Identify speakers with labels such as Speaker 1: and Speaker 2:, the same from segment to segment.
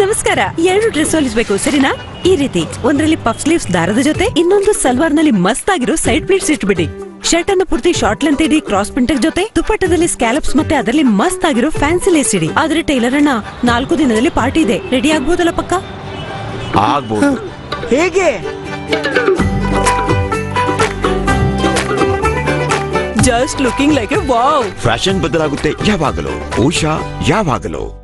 Speaker 1: ನಮಸ್ಕಾರ. ಎರಡು ಡ್ರೆಸ್ ಹೊಲಿಸ್ಬೇಕು ಸರಿನಾ? ಈ ರೀತಿ. ಒಂದ್ರಲ್ಲಿ ಪಫ್ ಸ್ಲೀವ್ಸ್ ದಾರದ ಜೊತೆ ಇನ್ನೊಂದು ಸಲ್ವಾರ್ನಲ್ಲಿ ಮಸ್ತ್ ಆಗಿರೋ ಸೈಡ್ ಪ್ಲೇಟ್ಸ್ ಇಟ್ಬಿಡಿ. ಶರ್ಟ್ ಅನ್ನು ಪೂರ್ತಿ ಶಾರ್ಟ್ ಲೆಂತ್ ಇಡಿ ಕ್ರಾಸ್ ಪಿಂಟಕ್ ಜೊತೆ. ದುಪ್ಪಟ್ಟದಲ್ಲಿ ಸ್ಕ್ಯಾಲಪ್ಸ್ ಮತ್ತೆ ಅದರಲ್ಲಿ ಮಸ್ತ್ ಆಗಿರೋ ಫ್ಯಾನ್ಸಿ ಲೇಸ್ ಇಡಿ. ಆದ್ರೆ ಟೈಲರ್ ಅಣ್ಣ ನಾಲ್ಕು ದಿನದಲ್ಲಿ ಪಾರ್ಟಿ ಇದೆ. ರೆಡಿ ಆಗ್ಬೋದಲ್ಲ ಪಕ್ಕ?
Speaker 2: ಆಗ್ಬೋದು.
Speaker 3: ಹೇಗೆ?
Speaker 1: Just looking like a wow
Speaker 2: fashion ಬದಲಾಗುತ್ತೆ. ಯಾವಾಗಲೂ. ಉಷಾ ಯಾವಾಗಲೂ.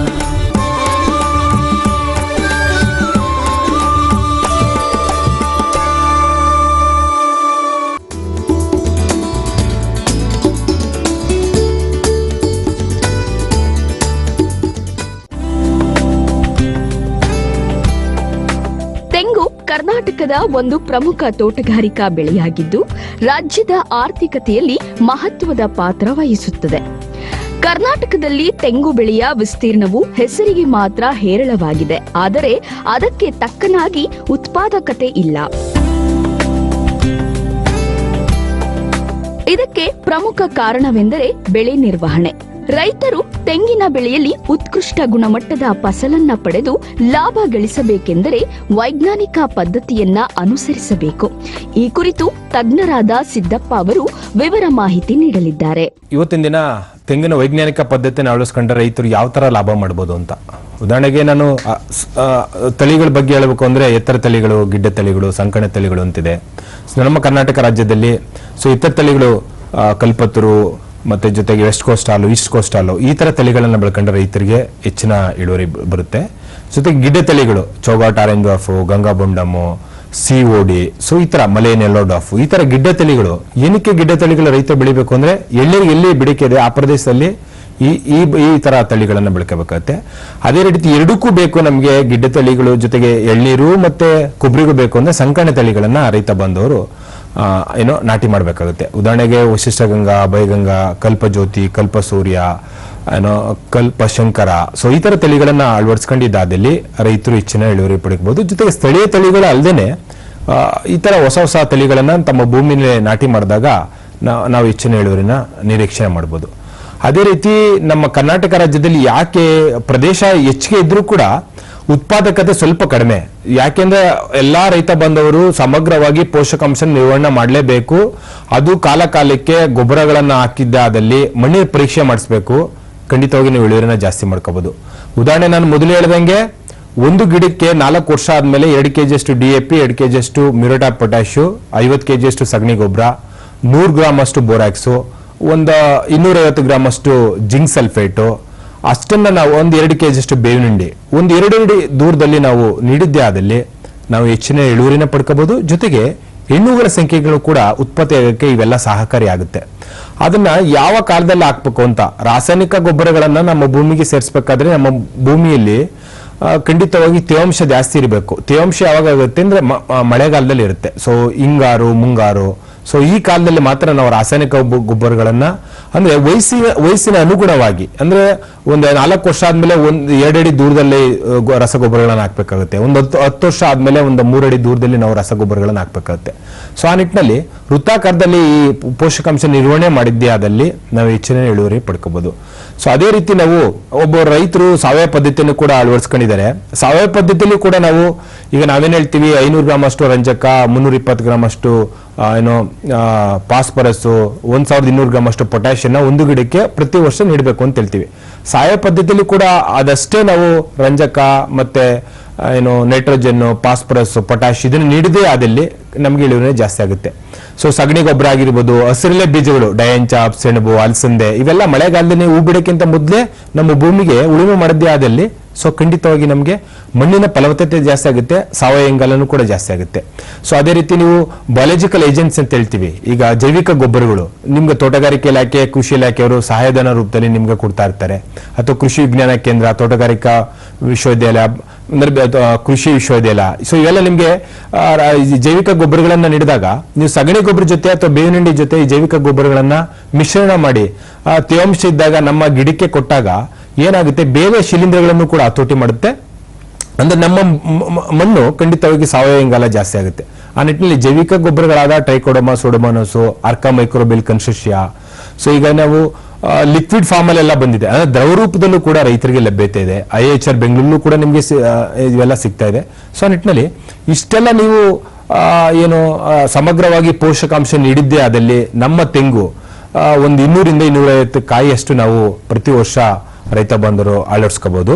Speaker 4: ಕರ್ನಾಟಕದ ಒಂದು ಪ್ರಮುಖ ತೋಟಗಾರಿಕಾ ಬೆಳೆಯಾಗಿದ್ದು, ರಾಜ್ಯದ ಆರ್ಥಿಕತೆಯಲ್ಲಿ ಮಹತ್ವದ ಪಾತ್ರ ವಹಿಸುತ್ತದೆ. ಕರ್ನಾಟಕದಲ್ಲಿ ತೆಂಗು ಬೆಳೆಯ ವಿಸ್ತೀರ್ಣವು ಹೆಸರಿಗೆ ಮಾತ್ರ ಹೇರಳವಾಗಿದೆ. ಆದರೆ, ಅದಕ್ಕೆ ತಕ್ಕನಾಗಿ ಉತ್ಪಾದಕತೆ ಇಲ್ಲ. ಇದಕ್ಕೆ ಪ್ರಮುಖ ಕಾರಣವೆಂದರೆ ಬೆಳೆ ನಿರ್ವಹಣೆ. ರೈತರು ತೆಂಗಿನ ಬೆಳೆಯಲ್ಲಿ ಉತ್ಕೃಷ್ಟ ಗುಣಮಟ್ಟದ ಫಸಲನ್ನ ಪಡೆದು ಲಾಭ ಗಳಿಸಬೇಕೆಂದರೆ ವೈಜ್ಞಾನಿಕ ಪದ್ಧತಿಯನ್ನ ಅನುಸರಿಸಬೇಕು. ಈ ಕುರಿತು ತಜ್ಞರಾದ ಸಿದ್ದಪ್ಪ ಅವರು ವಿವರ ಮಾಹಿತಿ ನೀಡಲಿದ್ದಾರೆ.
Speaker 5: ಇವತ್ತಿನ ದಿನ ತೆಂಗಿನ ವೈಜ್ಞಾನಿಕ ಪದ್ಧತಿಯನ್ನು ಅಳವಡಿಸ್ಕೊಂಡ್ರೆ ರೈತರು ಯಾವ ತರ ಲಾಭ ಮಾಡಬಹುದು ಅಂತ. ಉದಾಹರಣೆಗೆ ನಾನು ತಳಿಗಳ ಬಗ್ಗೆ ಹೇಳಬೇಕು ಅಂದ್ರೆ ಎತ್ತರ ತಳಿಗಳು, ಗಿಡ್ಡ ತಳಿಗಳು, ಸಂಕಣ ತಳಿಗಳು ಅಂತಿದೆ. ನಮ್ಮ ಕರ್ನಾಟಕ ರಾಜ್ಯದಲ್ಲಿ, ಸೊ ಇತರ ತಳಿಗಳು ಕಲ್ಪತರು ಮತ್ತೆ ಜೊತೆಗೆ ವೆಸ್ಟ್ ಕೋಸ್ಟ್ ಹಾಲು ಈಸ್ಟ್ ಕೋಸ್ಟ್ ಹಾಲು ಈ ತರ ತಳಿಗಳನ್ನು ಬೆಳ್ಕೊಂಡ್ರೆ ರೈತರಿಗೆ ಹೆಚ್ಚಿನ ಇಳುವರಿ ಬರುತ್ತೆ. ಜೊತೆಗೆ ಗಿಡ್ಡ ತಳಿಗಳು Chowghat orange dwarf Gangabondam C O D so ತರ ಮಲೆ ನೆಲ್ಲೋಡಾಫ್ ಈ ತರ ಗಿಡ್ಡ ತಳಿಗಳು, ಏನಕ್ಕೆ ಗಿಡ್ಡ ತಳಿಗಳು ರೈತ ಬೆಳಿಬೇಕು ಅಂದ್ರೆ ಎಲ್ಲಿ ಎಲ್ಲಿ ಬಿಡಿಕೆ ಇದೆ ಆ ಪ್ರದೇಶದಲ್ಲಿ ಈ ಈ ಈ ತರ ತಳಿಗಳನ್ನ ಬೆಳ್ಕೋಬೇಕಾಗತ್ತೆ. ಅದೇ ರೀತಿ ಎರಡಕ್ಕೂ ಬೇಕು ನಮಗೆ ಗಿಡ್ಡ ತಳಿಗಳು, ಜೊತೆಗೆ ಎಳ್ನೀರು ಮತ್ತೆ ಕೊಬ್ಬರಿಗೂ ಬೇಕು ಅಂದ್ರೆ ಸಂಕಣ ತಳಿಗಳನ್ನ ರೈತ ಬಂದವರು ಏನೋ ನಾಟಿ ಮಾಡಬೇಕಾಗುತ್ತೆ. ಉದಾಹರಣೆಗೆ ವಶಿಷ್ಠ ಗಂಗಾ ಅಭಯಗಂಗಾ ಕಲ್ಪಜ್ಯೋತಿ, ಕಲ್ಪಸೂರ್ಯ, ಏನೋ ಕಲ್ಪ ಶಂಕರ ಸೊ ಈ ಥರ ತಳಿಗಳನ್ನ ಅಳವಡಿಸ್ಕೊಂಡಿದ್ದಾದಲ್ಲಿ ರೈತರು ಹೆಚ್ಚಿನ ಇಳುವರಿ ಪಡಿಕಬಹುದು ಜೊತೆಗೆ ಸ್ಥಳೀಯ ತಳಿಗಳು ಅಲ್ಲದೆ ಈ ಥರ ಹೊಸ ಹೊಸ ತಳಿಗಳನ್ನು ತಮ್ಮ ಭೂಮಿಯಲ್ಲಿ ನಾಟಿ ಮಾಡಿದಾಗ ನಾವು ಹೆಚ್ಚಿನ ಇಳುವರಿನ ನಿರೀಕ್ಷೆ ಮಾಡ್ಬೋದು. ಅದೇ ರೀತಿ ನಮ್ಮ ಕರ್ನಾಟಕ ರಾಜ್ಯದಲ್ಲಿ ಯಾಕೆ ಪ್ರದೇಶ ಹೆಚ್ಚಿಗೆ ಇದ್ರೂ ಕೂಡ ಉತ್ಪಾದಕತೆ ಸ್ವಲ್ಪ ಕಡಿಮೆ. ಯಾಕೆಂದ್ರೆ ಎಲ್ಲಾ ರೈತ ಬಂದವರು ಸಮಗ್ರವಾಗಿ ಪೋಷಕಾಂಶ ನಿರ್ವಹಣೆ ಮಾಡಲೇಬೇಕು. ಅದು ಕಾಲ ಕಾಲಕ್ಕೆ ಹಾಕಿದ್ದ ಹಾಕಿದ್ದಾದಲ್ಲಿ ಮಣ್ಣಿನ ಪರೀಕ್ಷೆ ಮಾಡಿಸ್ಬೇಕು. ಖಂಡಿತವಾಗಿ ನೀವು ಇಳುವರಿನ ಜಾಸ್ತಿ ಮಾಡ್ಕೋಬಹುದು ಉದಾಹರಣೆ ನಾನು ಮೊದಲು ಹೇಳ್ದಂಗೆ, ಒಂದು ಗಿಡಕ್ಕೆ ನಾಲ್ಕು ವರ್ಷ ಆದ್ಮೇಲೆ ಎರಡು ಕೆ ಜಿಯಷ್ಟು ಡಿ ಎ ಪಿ, ಎರಡು ಕೆ ಜಿಯಷ್ಟು ಮ್ಯೂರಟಾ ಪೊಟ್ಯಾಶು, ಐವತ್ತು ಕೆ ಜಿಯಷ್ಟು ಸಗಣಿ ಗೊಬ್ಬರ, ನೂರು ಗ್ರಾಮ್ ಅಷ್ಟು ಬೋರಾಕ್ಸು, ಒಂದು ಇನ್ನೂರೈವತ್ತು ಗ್ರಾಮ್ ಅಷ್ಟು ಜಿಂಕ್ ಸಲ್ಫೇಟು ಅಷ್ಟನ್ನ ನಾವು ಒಂದು ಎರಡು ಕೆ ಜಿಷ್ಟು ಬೇವಿನ ಹಿಂಡಿ, ಒಂದು ಎರಡು ಅಡಿ ದೂರದಲ್ಲಿ ನಾವು ನೀಡಿದ್ದೇ ಆದಲ್ಲಿ ನಾವು ಹೆಚ್ಚಿನ ಇಳುವರಿನ ಪಡ್ಕೋಬಹುದು ಜೊತೆಗೆ ಹೆಣ್ಣುಗಳ ಸಂಖ್ಯೆಗಳು ಕೂಡ ಉತ್ಪತ್ತಿ ಆಗೋಕ್ಕೆ ಇವೆಲ್ಲ ಸಹಕಾರಿಯಾಗುತ್ತೆ ಅದನ್ನ ಯಾವ ಕಾಲದಲ್ಲಿ ಹಾಕ್ಬೇಕು ಅಂತ ರಾಸಾಯನಿಕ ಗೊಬ್ಬರಗಳನ್ನ ನಮ್ಮ ಭೂಮಿಗೆ ಸೇರಿಸಬೇಕಾದ್ರೆ ನಮ್ಮ ಭೂಮಿಯಲ್ಲಿ ಖಂಡಿತವಾಗಿ ತೇವಾಂಶ ಜಾಸ್ತಿ ಇರಬೇಕು. ತೇವಾಂಶ ಯಾವಾಗ ಆಗುತ್ತೆ ಅಂದ್ರೆ ಮಳೆಗಾಲದಲ್ಲಿ ಇರುತ್ತೆ. ಸೊ ಹಿಂಗಾರು, ಮುಂಗಾರು. ಸೊ ಈ ಕಾಲದಲ್ಲಿ ಮಾತ್ರ ನಾವು ರಾಸಾಯನಿಕ ಗೊಬ್ಬ- ಗೊಬ್ಬರಗಳನ್ನ ಅಂದ್ರೆ ವಯಸ್ಸಿನ ವಯಸ್ಸಿನ ಅನುಗುಣವಾಗಿ, ಅಂದ್ರೆ ಒಂದು ನಾಲ್ಕು ವರ್ಷ ಆದ್ಮೇಲೆ ಒಂದು ಎರಡಡಿ ದೂರದಲ್ಲಿ ರಸಗೊಬ್ಬರಗಳನ್ನು ಹಾಕ್ಬೇಕಾಗುತ್ತೆ. ಒಂದು ಹತ್ತು ಹತ್ತು ವರ್ಷ ಆದ್ಮೇಲೆ ಒಂದು ಮೂರಡಿ ದೂರದಲ್ಲಿ ನಾವು ರಸಗೊಬ್ಬರಗಳನ್ನು ಹಾಕ್ಬೇಕಾಗುತ್ತೆ. ಸೊ, ಆ ನಿಟ್ಟಿನಲ್ಲಿ ವೃತ್ತಾಕಾರದಲ್ಲಿ ಈ ಪೋಷಕಾಂಶ ನಿರ್ವಹಣೆ ಮಾಡಿದ್ದೇ ಆದಲ್ಲಿ ನಾವು ಹೆಚ್ಚಿನ ಇಳುವರಿ ಪಡ್ಕೋಬಹುದು ಸೊ ಅದೇ ರೀತಿ ನಾವು ಒಬ್ಬ ರೈತರು ಸಾವಯವ ಪದ್ಧತಿಯನ್ನು ಕೂಡ ಅಳವಡಿಸ್ಕೊಂಡಿದ್ದಾರೆ. ಸಾವಯವ ಪದ್ಧತಿಯಲ್ಲಿ ಕೂಡ ನಾವು ಈಗ ನಾವೇನು ಹೇಳ್ತೀವಿ, ಐನೂರು ಗ್ರಾಮ್ ಅಷ್ಟು ರಂಜಕ, ಮುನ್ನೂರ ಇಪ್ಪತ್ತು ಗ್ರಾಮ್ ಅಷ್ಟು ಏನೋ ಫಾಸ್ಫರಸ್ ಒಂದ್ ಸಾವಿರದ ಇನ್ನೂರು ಗ್ರಾಮ್ ಅಷ್ಟು ಪೊಟ್ಯಾಷಿಯನ್ನ ಒಂದು ಗಿಡಕ್ಕೆ ಪ್ರತಿ ವರ್ಷ ನೀಡಬೇಕು ಅಂತ ಹೇಳ್ತೀವಿ. ಸಾವಯವ ಪದ್ಧತಿಯಲ್ಲಿ ಕೂಡ ಅದಷ್ಟೇ ನಾವು ರಂಜಕ ಮತ್ತೆ ಏನು ನೈಟ್ರೋಜನ್ನು ಪಾಸ್ಪರಸ್ ಪೊಟ್ಯಾಶ್ ಇದನ್ನು ನೀಡದೇ ಆದಲ್ಲಿ ನಮಗೆ ಇಳುವರಿ ಜಾಸ್ತಿ ಆಗುತ್ತೆ. ಸೊ ಸಗಣಿ ಗೊಬ್ಬರ ಆಗಿರ್ಬೋದು, ಹಸಿರಲೆ ಬೀಜಗಳು ಡಯಾಂಚಾಪ್ ಸೆಣಬು ಅಲಸಂದೆ ಇವೆಲ್ಲ ಮಳೆಗಾಲದಲ್ಲಿ ಹೂ ಬಿಡೋಕ್ಕಿಂತ ಮೊದಲೇ ನಮ್ಮ ಭೂಮಿಗೆ ಉಳುಮೆ ಮಾಡದೇ ಆದಲ್ಲಿ ಸೊ ಖಂಡಿತವಾಗಿ ನಮಗೆ ಮಣ್ಣಿನ ಫಲವತ್ತತೆ ಜಾಸ್ತಿ ಆಗುತ್ತೆ, ಸಾವಯವ ಇಂಗಾಲನೂ ಕೂಡ ಜಾಸ್ತಿ ಆಗುತ್ತೆ. ಸೊ ಅದೇ ರೀತಿ ನೀವು ಬಯಾಲಜಿಕಲ್ ಏಜೆಂಟ್ಸ್ ಅಂತ ಹೇಳ್ತೀವಿ. ಈಗ ಜೈವಿಕ ಗೊಬ್ಬರಗಳು, ನಿಮ್ಗೆ ತೋಟಗಾರಿಕೆ ಇಲಾಖೆ, ಕೃಷಿ ಇಲಾಖೆಯವರು ಸಹಾಯಧನ ರೂಪದಲ್ಲಿ ನಿಮ್ಗೆ ಕೊಡ್ತಾ ಇರ್ತಾರೆ. ಅಥವಾ ಕೃಷಿ ವಿಜ್ಞಾನ ಕೇಂದ್ರ, ತೋಟಗಾರಿಕಾ ವಿಶ್ವವಿದ್ಯಾಲಯ ಅಂದ್ರೆ ಕೃಷಿ ವಿಶ್ವವಿದ್ಯಾಲಯ. ಸೊ ಇವೆಲ್ಲ ನಿಮ್ಗೆ ಜೈವಿಕ ಗೊಬ್ಬರಗಳನ್ನ ನೀಡಿದಾಗ, ನೀವು ಸಗಣಿ ಗೊಬ್ಬರ ಜೊತೆ ಅಥವಾ ಬೇವಿನ ಹಿಂಡಿ ಜೊತೆ ಜೈವಿಕ ಗೊಬ್ಬರಗಳನ್ನ ಮಿಶ್ರಣ ಮಾಡಿ ತೇವಾಂಶ ಇದ್ದಾಗ ನಮ್ಮ ಗಿಡಕ್ಕೆ ಕೊಟ್ಟಾಗ ಏನಾಗುತ್ತೆ? ಬೇರೆ ಶಿಲೀಂಧ್ರಗಳನ್ನು ಕೂಡ ಹತೋಟಿ ಮಾಡುತ್ತೆ. ಅಂದ್ರೆ ನಮ್ಮ ಮಣ್ಣು ಖಂಡಿತವಾಗಿ ಸಾವಯವ ಇಂಗಾಲ ಜಾಸ್ತಿ ಆಗುತ್ತೆ. ಆ ನಿಟ್ಟಿನಲ್ಲಿ ಜೈವಿಕ ಗೊಬ್ಬರಗಳಾದ trichoderma, pseudomonas Arka microbial consortia. So ಈಗ ನಾವು ಲಿಕ್ವಿಡ್ ಫಾರ್ಮ್ ಅಲ್ಲೆಲ್ಲ ಬಂದಿದೆ. ಅಂದ್ರೆ ದ್ರವ ಕೂಡ ರೈತರಿಗೆ ಲಭ್ಯತೆ ಇದೆ. ಐ ಎಚ್ ಆರ್ ಬೆಂಗಳೂರು ಕೂಡ ನಿಮಗೆ ಇವೆಲ್ಲ ಸಿಗ್ತಾ ಇದೆ. ಸೊ ನಿಟ್ಟಿನಲ್ಲಿ ಇಷ್ಟೆಲ್ಲ ನೀವು ಏನು ಸಮಗ್ರವಾಗಿ ಪೋಷಕಾಂಶ ನೀಡಿದ್ದೇ ಅದಲ್ಲಿ ನಮ್ಮ ತೆಂಗು ಒಂದು ಇನ್ನೂರಿಂದ ಇನ್ನೂರೈವತ್ತು ಕಾಯಿಯಷ್ಟು ನಾವು ಪ್ರತಿ ವರ್ಷ ರೈತ ಬಾಂಧವರು ಅಳವಡಿಸ್ಕೋಬಹುದು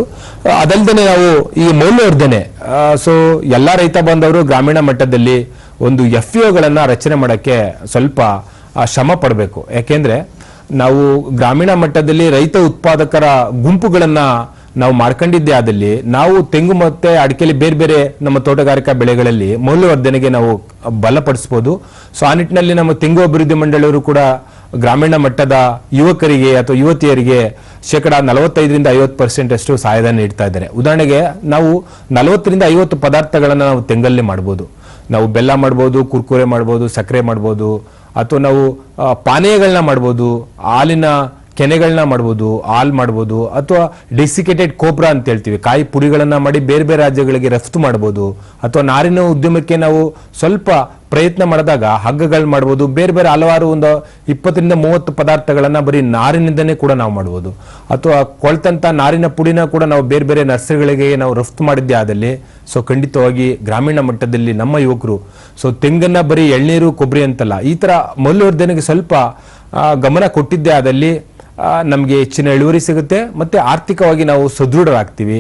Speaker 5: ಅದಲ್ಲದೆ ನಾವು ಈ ಮೌಲ್ಯವರ್ಧನೆ ಸೊ ಎಲ್ಲ ರೈತ ಬಾಂಧವರು ಗ್ರಾಮೀಣ ಮಟ್ಟದಲ್ಲಿ ಒಂದು ಎಫ್ ಇಒಗಳನ್ನು ರಚನೆ ಮಾಡೋಕ್ಕೆ ಸ್ವಲ್ಪ ಶ್ರಮ ಪಡಬೇಕು. ಯಾಕೆಂದ್ರೆ ನಾವು ಗ್ರಾಮೀಣ ಮಟ್ಟದಲ್ಲಿ ರೈತ ಉತ್ಪಾದಕರ ಗುಂಪುಗಳನ್ನ ನಾವು ಮಾಡ್ಕೊಂಡಿದ್ದೆ ಆದಲ್ಲಿ, ನಾವು ತೆಂಗು ಮತ್ತೆ ಅಡಿಕೆಲಿ ಬೇರೆ ಬೇರೆ ನಮ್ಮ ತೋಟಗಾರಿಕಾ ಬೆಳೆಗಳಲ್ಲಿ ಮೌಲ್ಯವರ್ಧನೆಗೆ ನಾವು ಬಲಪಡಿಸಬಹುದು ಸೊ ಆ ನಿಟ್ಟಿನಲ್ಲಿ ನಮ್ಮ ತೆಂಗು ಅಭಿವೃದ್ಧಿ ಮಂಡಳಿಯವರು ಕೂಡ ಗ್ರಾಮೀಣ ಮಟ್ಟದ ಯುವಕರಿಗೆ ಅಥವಾ ಯುವತಿಯರಿಗೆ ಶೇಕಡ ನಲವತ್ತೈದರಿಂದ ಐವತ್ತು ಪರ್ಸೆಂಟ್ ಅಷ್ಟು ಸಹಾಯಧನ ನೀಡ್ತಾ ಇದ್ದಾರೆ. ಉದಾಹರಣೆಗೆ, ನಾವು ನಲವತ್ತರಿಂದ ಐವತ್ತು ಪದಾರ್ಥಗಳನ್ನು ನಾವು ತೆಂಗಲ್ಲಿ ಮಾಡ್ಬೋದು. ನಾವು ಬೆಲ್ಲ ಮಾಡ್ಬೋದು, ಕುರ್ಕುರೆ ಮಾಡ್ಬೋದು, ಸಕ್ಕರೆ ಮಾಡ್ಬೋದು ಅಥವಾ ನಾವು ಪಾನೀಯಗಳನ್ನ ಮಾಡ್ಬೋದು ಹಾಲಿನ ಕೆನೆಗಳನ್ನ ಮಾಡ್ಬೋದು, ಹಾಲ್ ಮಾಡ್ಬೋದು, ಅಥವಾ ಡೆಸಿಕೇಟೆಡ್ ಕೋಬ್ರಾ ಅಂತ ಹೇಳ್ತೀವಿ. ಕಾಯಿ ಪುಡಿಗಳನ್ನ ಮಾಡಿ ಬೇರೆ ಬೇರೆ ರಾಜ್ಯಗಳಿಗೆ ರಫ್ತು ಮಾಡ್ಬೋದು, ಅಥವಾ ನಾರಿನ ಉದ್ಯಮಕ್ಕೆ ನಾವು ಸ್ವಲ್ಪ ಪ್ರಯತ್ನ ಮಾಡಿದಾಗ ಹಗ್ಗಗಳು ಮಾಡ್ಬೋದು, ಬೇರೆ ಬೇರೆ ಹಲವಾರು ಒಂದು ಇಪ್ಪತ್ತರಿಂದ ಮೂವತ್ತು ಪದಾರ್ಥಗಳನ್ನ ಬರೀ ನಾರಿನಿಂದನೇ ಕೂಡ ನಾವು ಮಾಡ್ಬೋದು. ಅಥವಾ ಕೊಳ್ತಂತ ನಾರಿನ ಪುಡಿನ ಕೂಡ ನಾವು ಬೇರೆ ಬೇರೆ ನರ್ಸರಿಗಳಿಗೆ ನಾವು ರಫ್ತು ಮಾಡಿದ್ದೆ ಆದಲ್ಲಿ ಸೊ ಖಂಡಿತವಾಗಿ ಗ್ರಾಮೀಣ ಮಟ್ಟದಲ್ಲಿ ನಮ್ಮ ಯುವಕರು ಸೊ ತೆಂಗನ್ನ ಬರೀ ಎಳ್ನೀರು, ಕೊಬ್ಬರಿ ಅಂತಲ್ಲ, ಈ ತರ ಮೌಲ್ಯವರ್ಧನೆಗೆ ಸ್ವಲ್ಪ ಗಮನ ಕೊಟ್ಟಿದ್ದೆ ಆದಲ್ಲಿ ನಮಗೆ ಹೆಚ್ಚಿನ ಇಳುವರಿ ಸಿಗುತ್ತೆ ಮತ್ತೆ ಆರ್ಥಿಕವಾಗಿ ನಾವು ಸದೃಢರಾಗ್ತೀವಿ.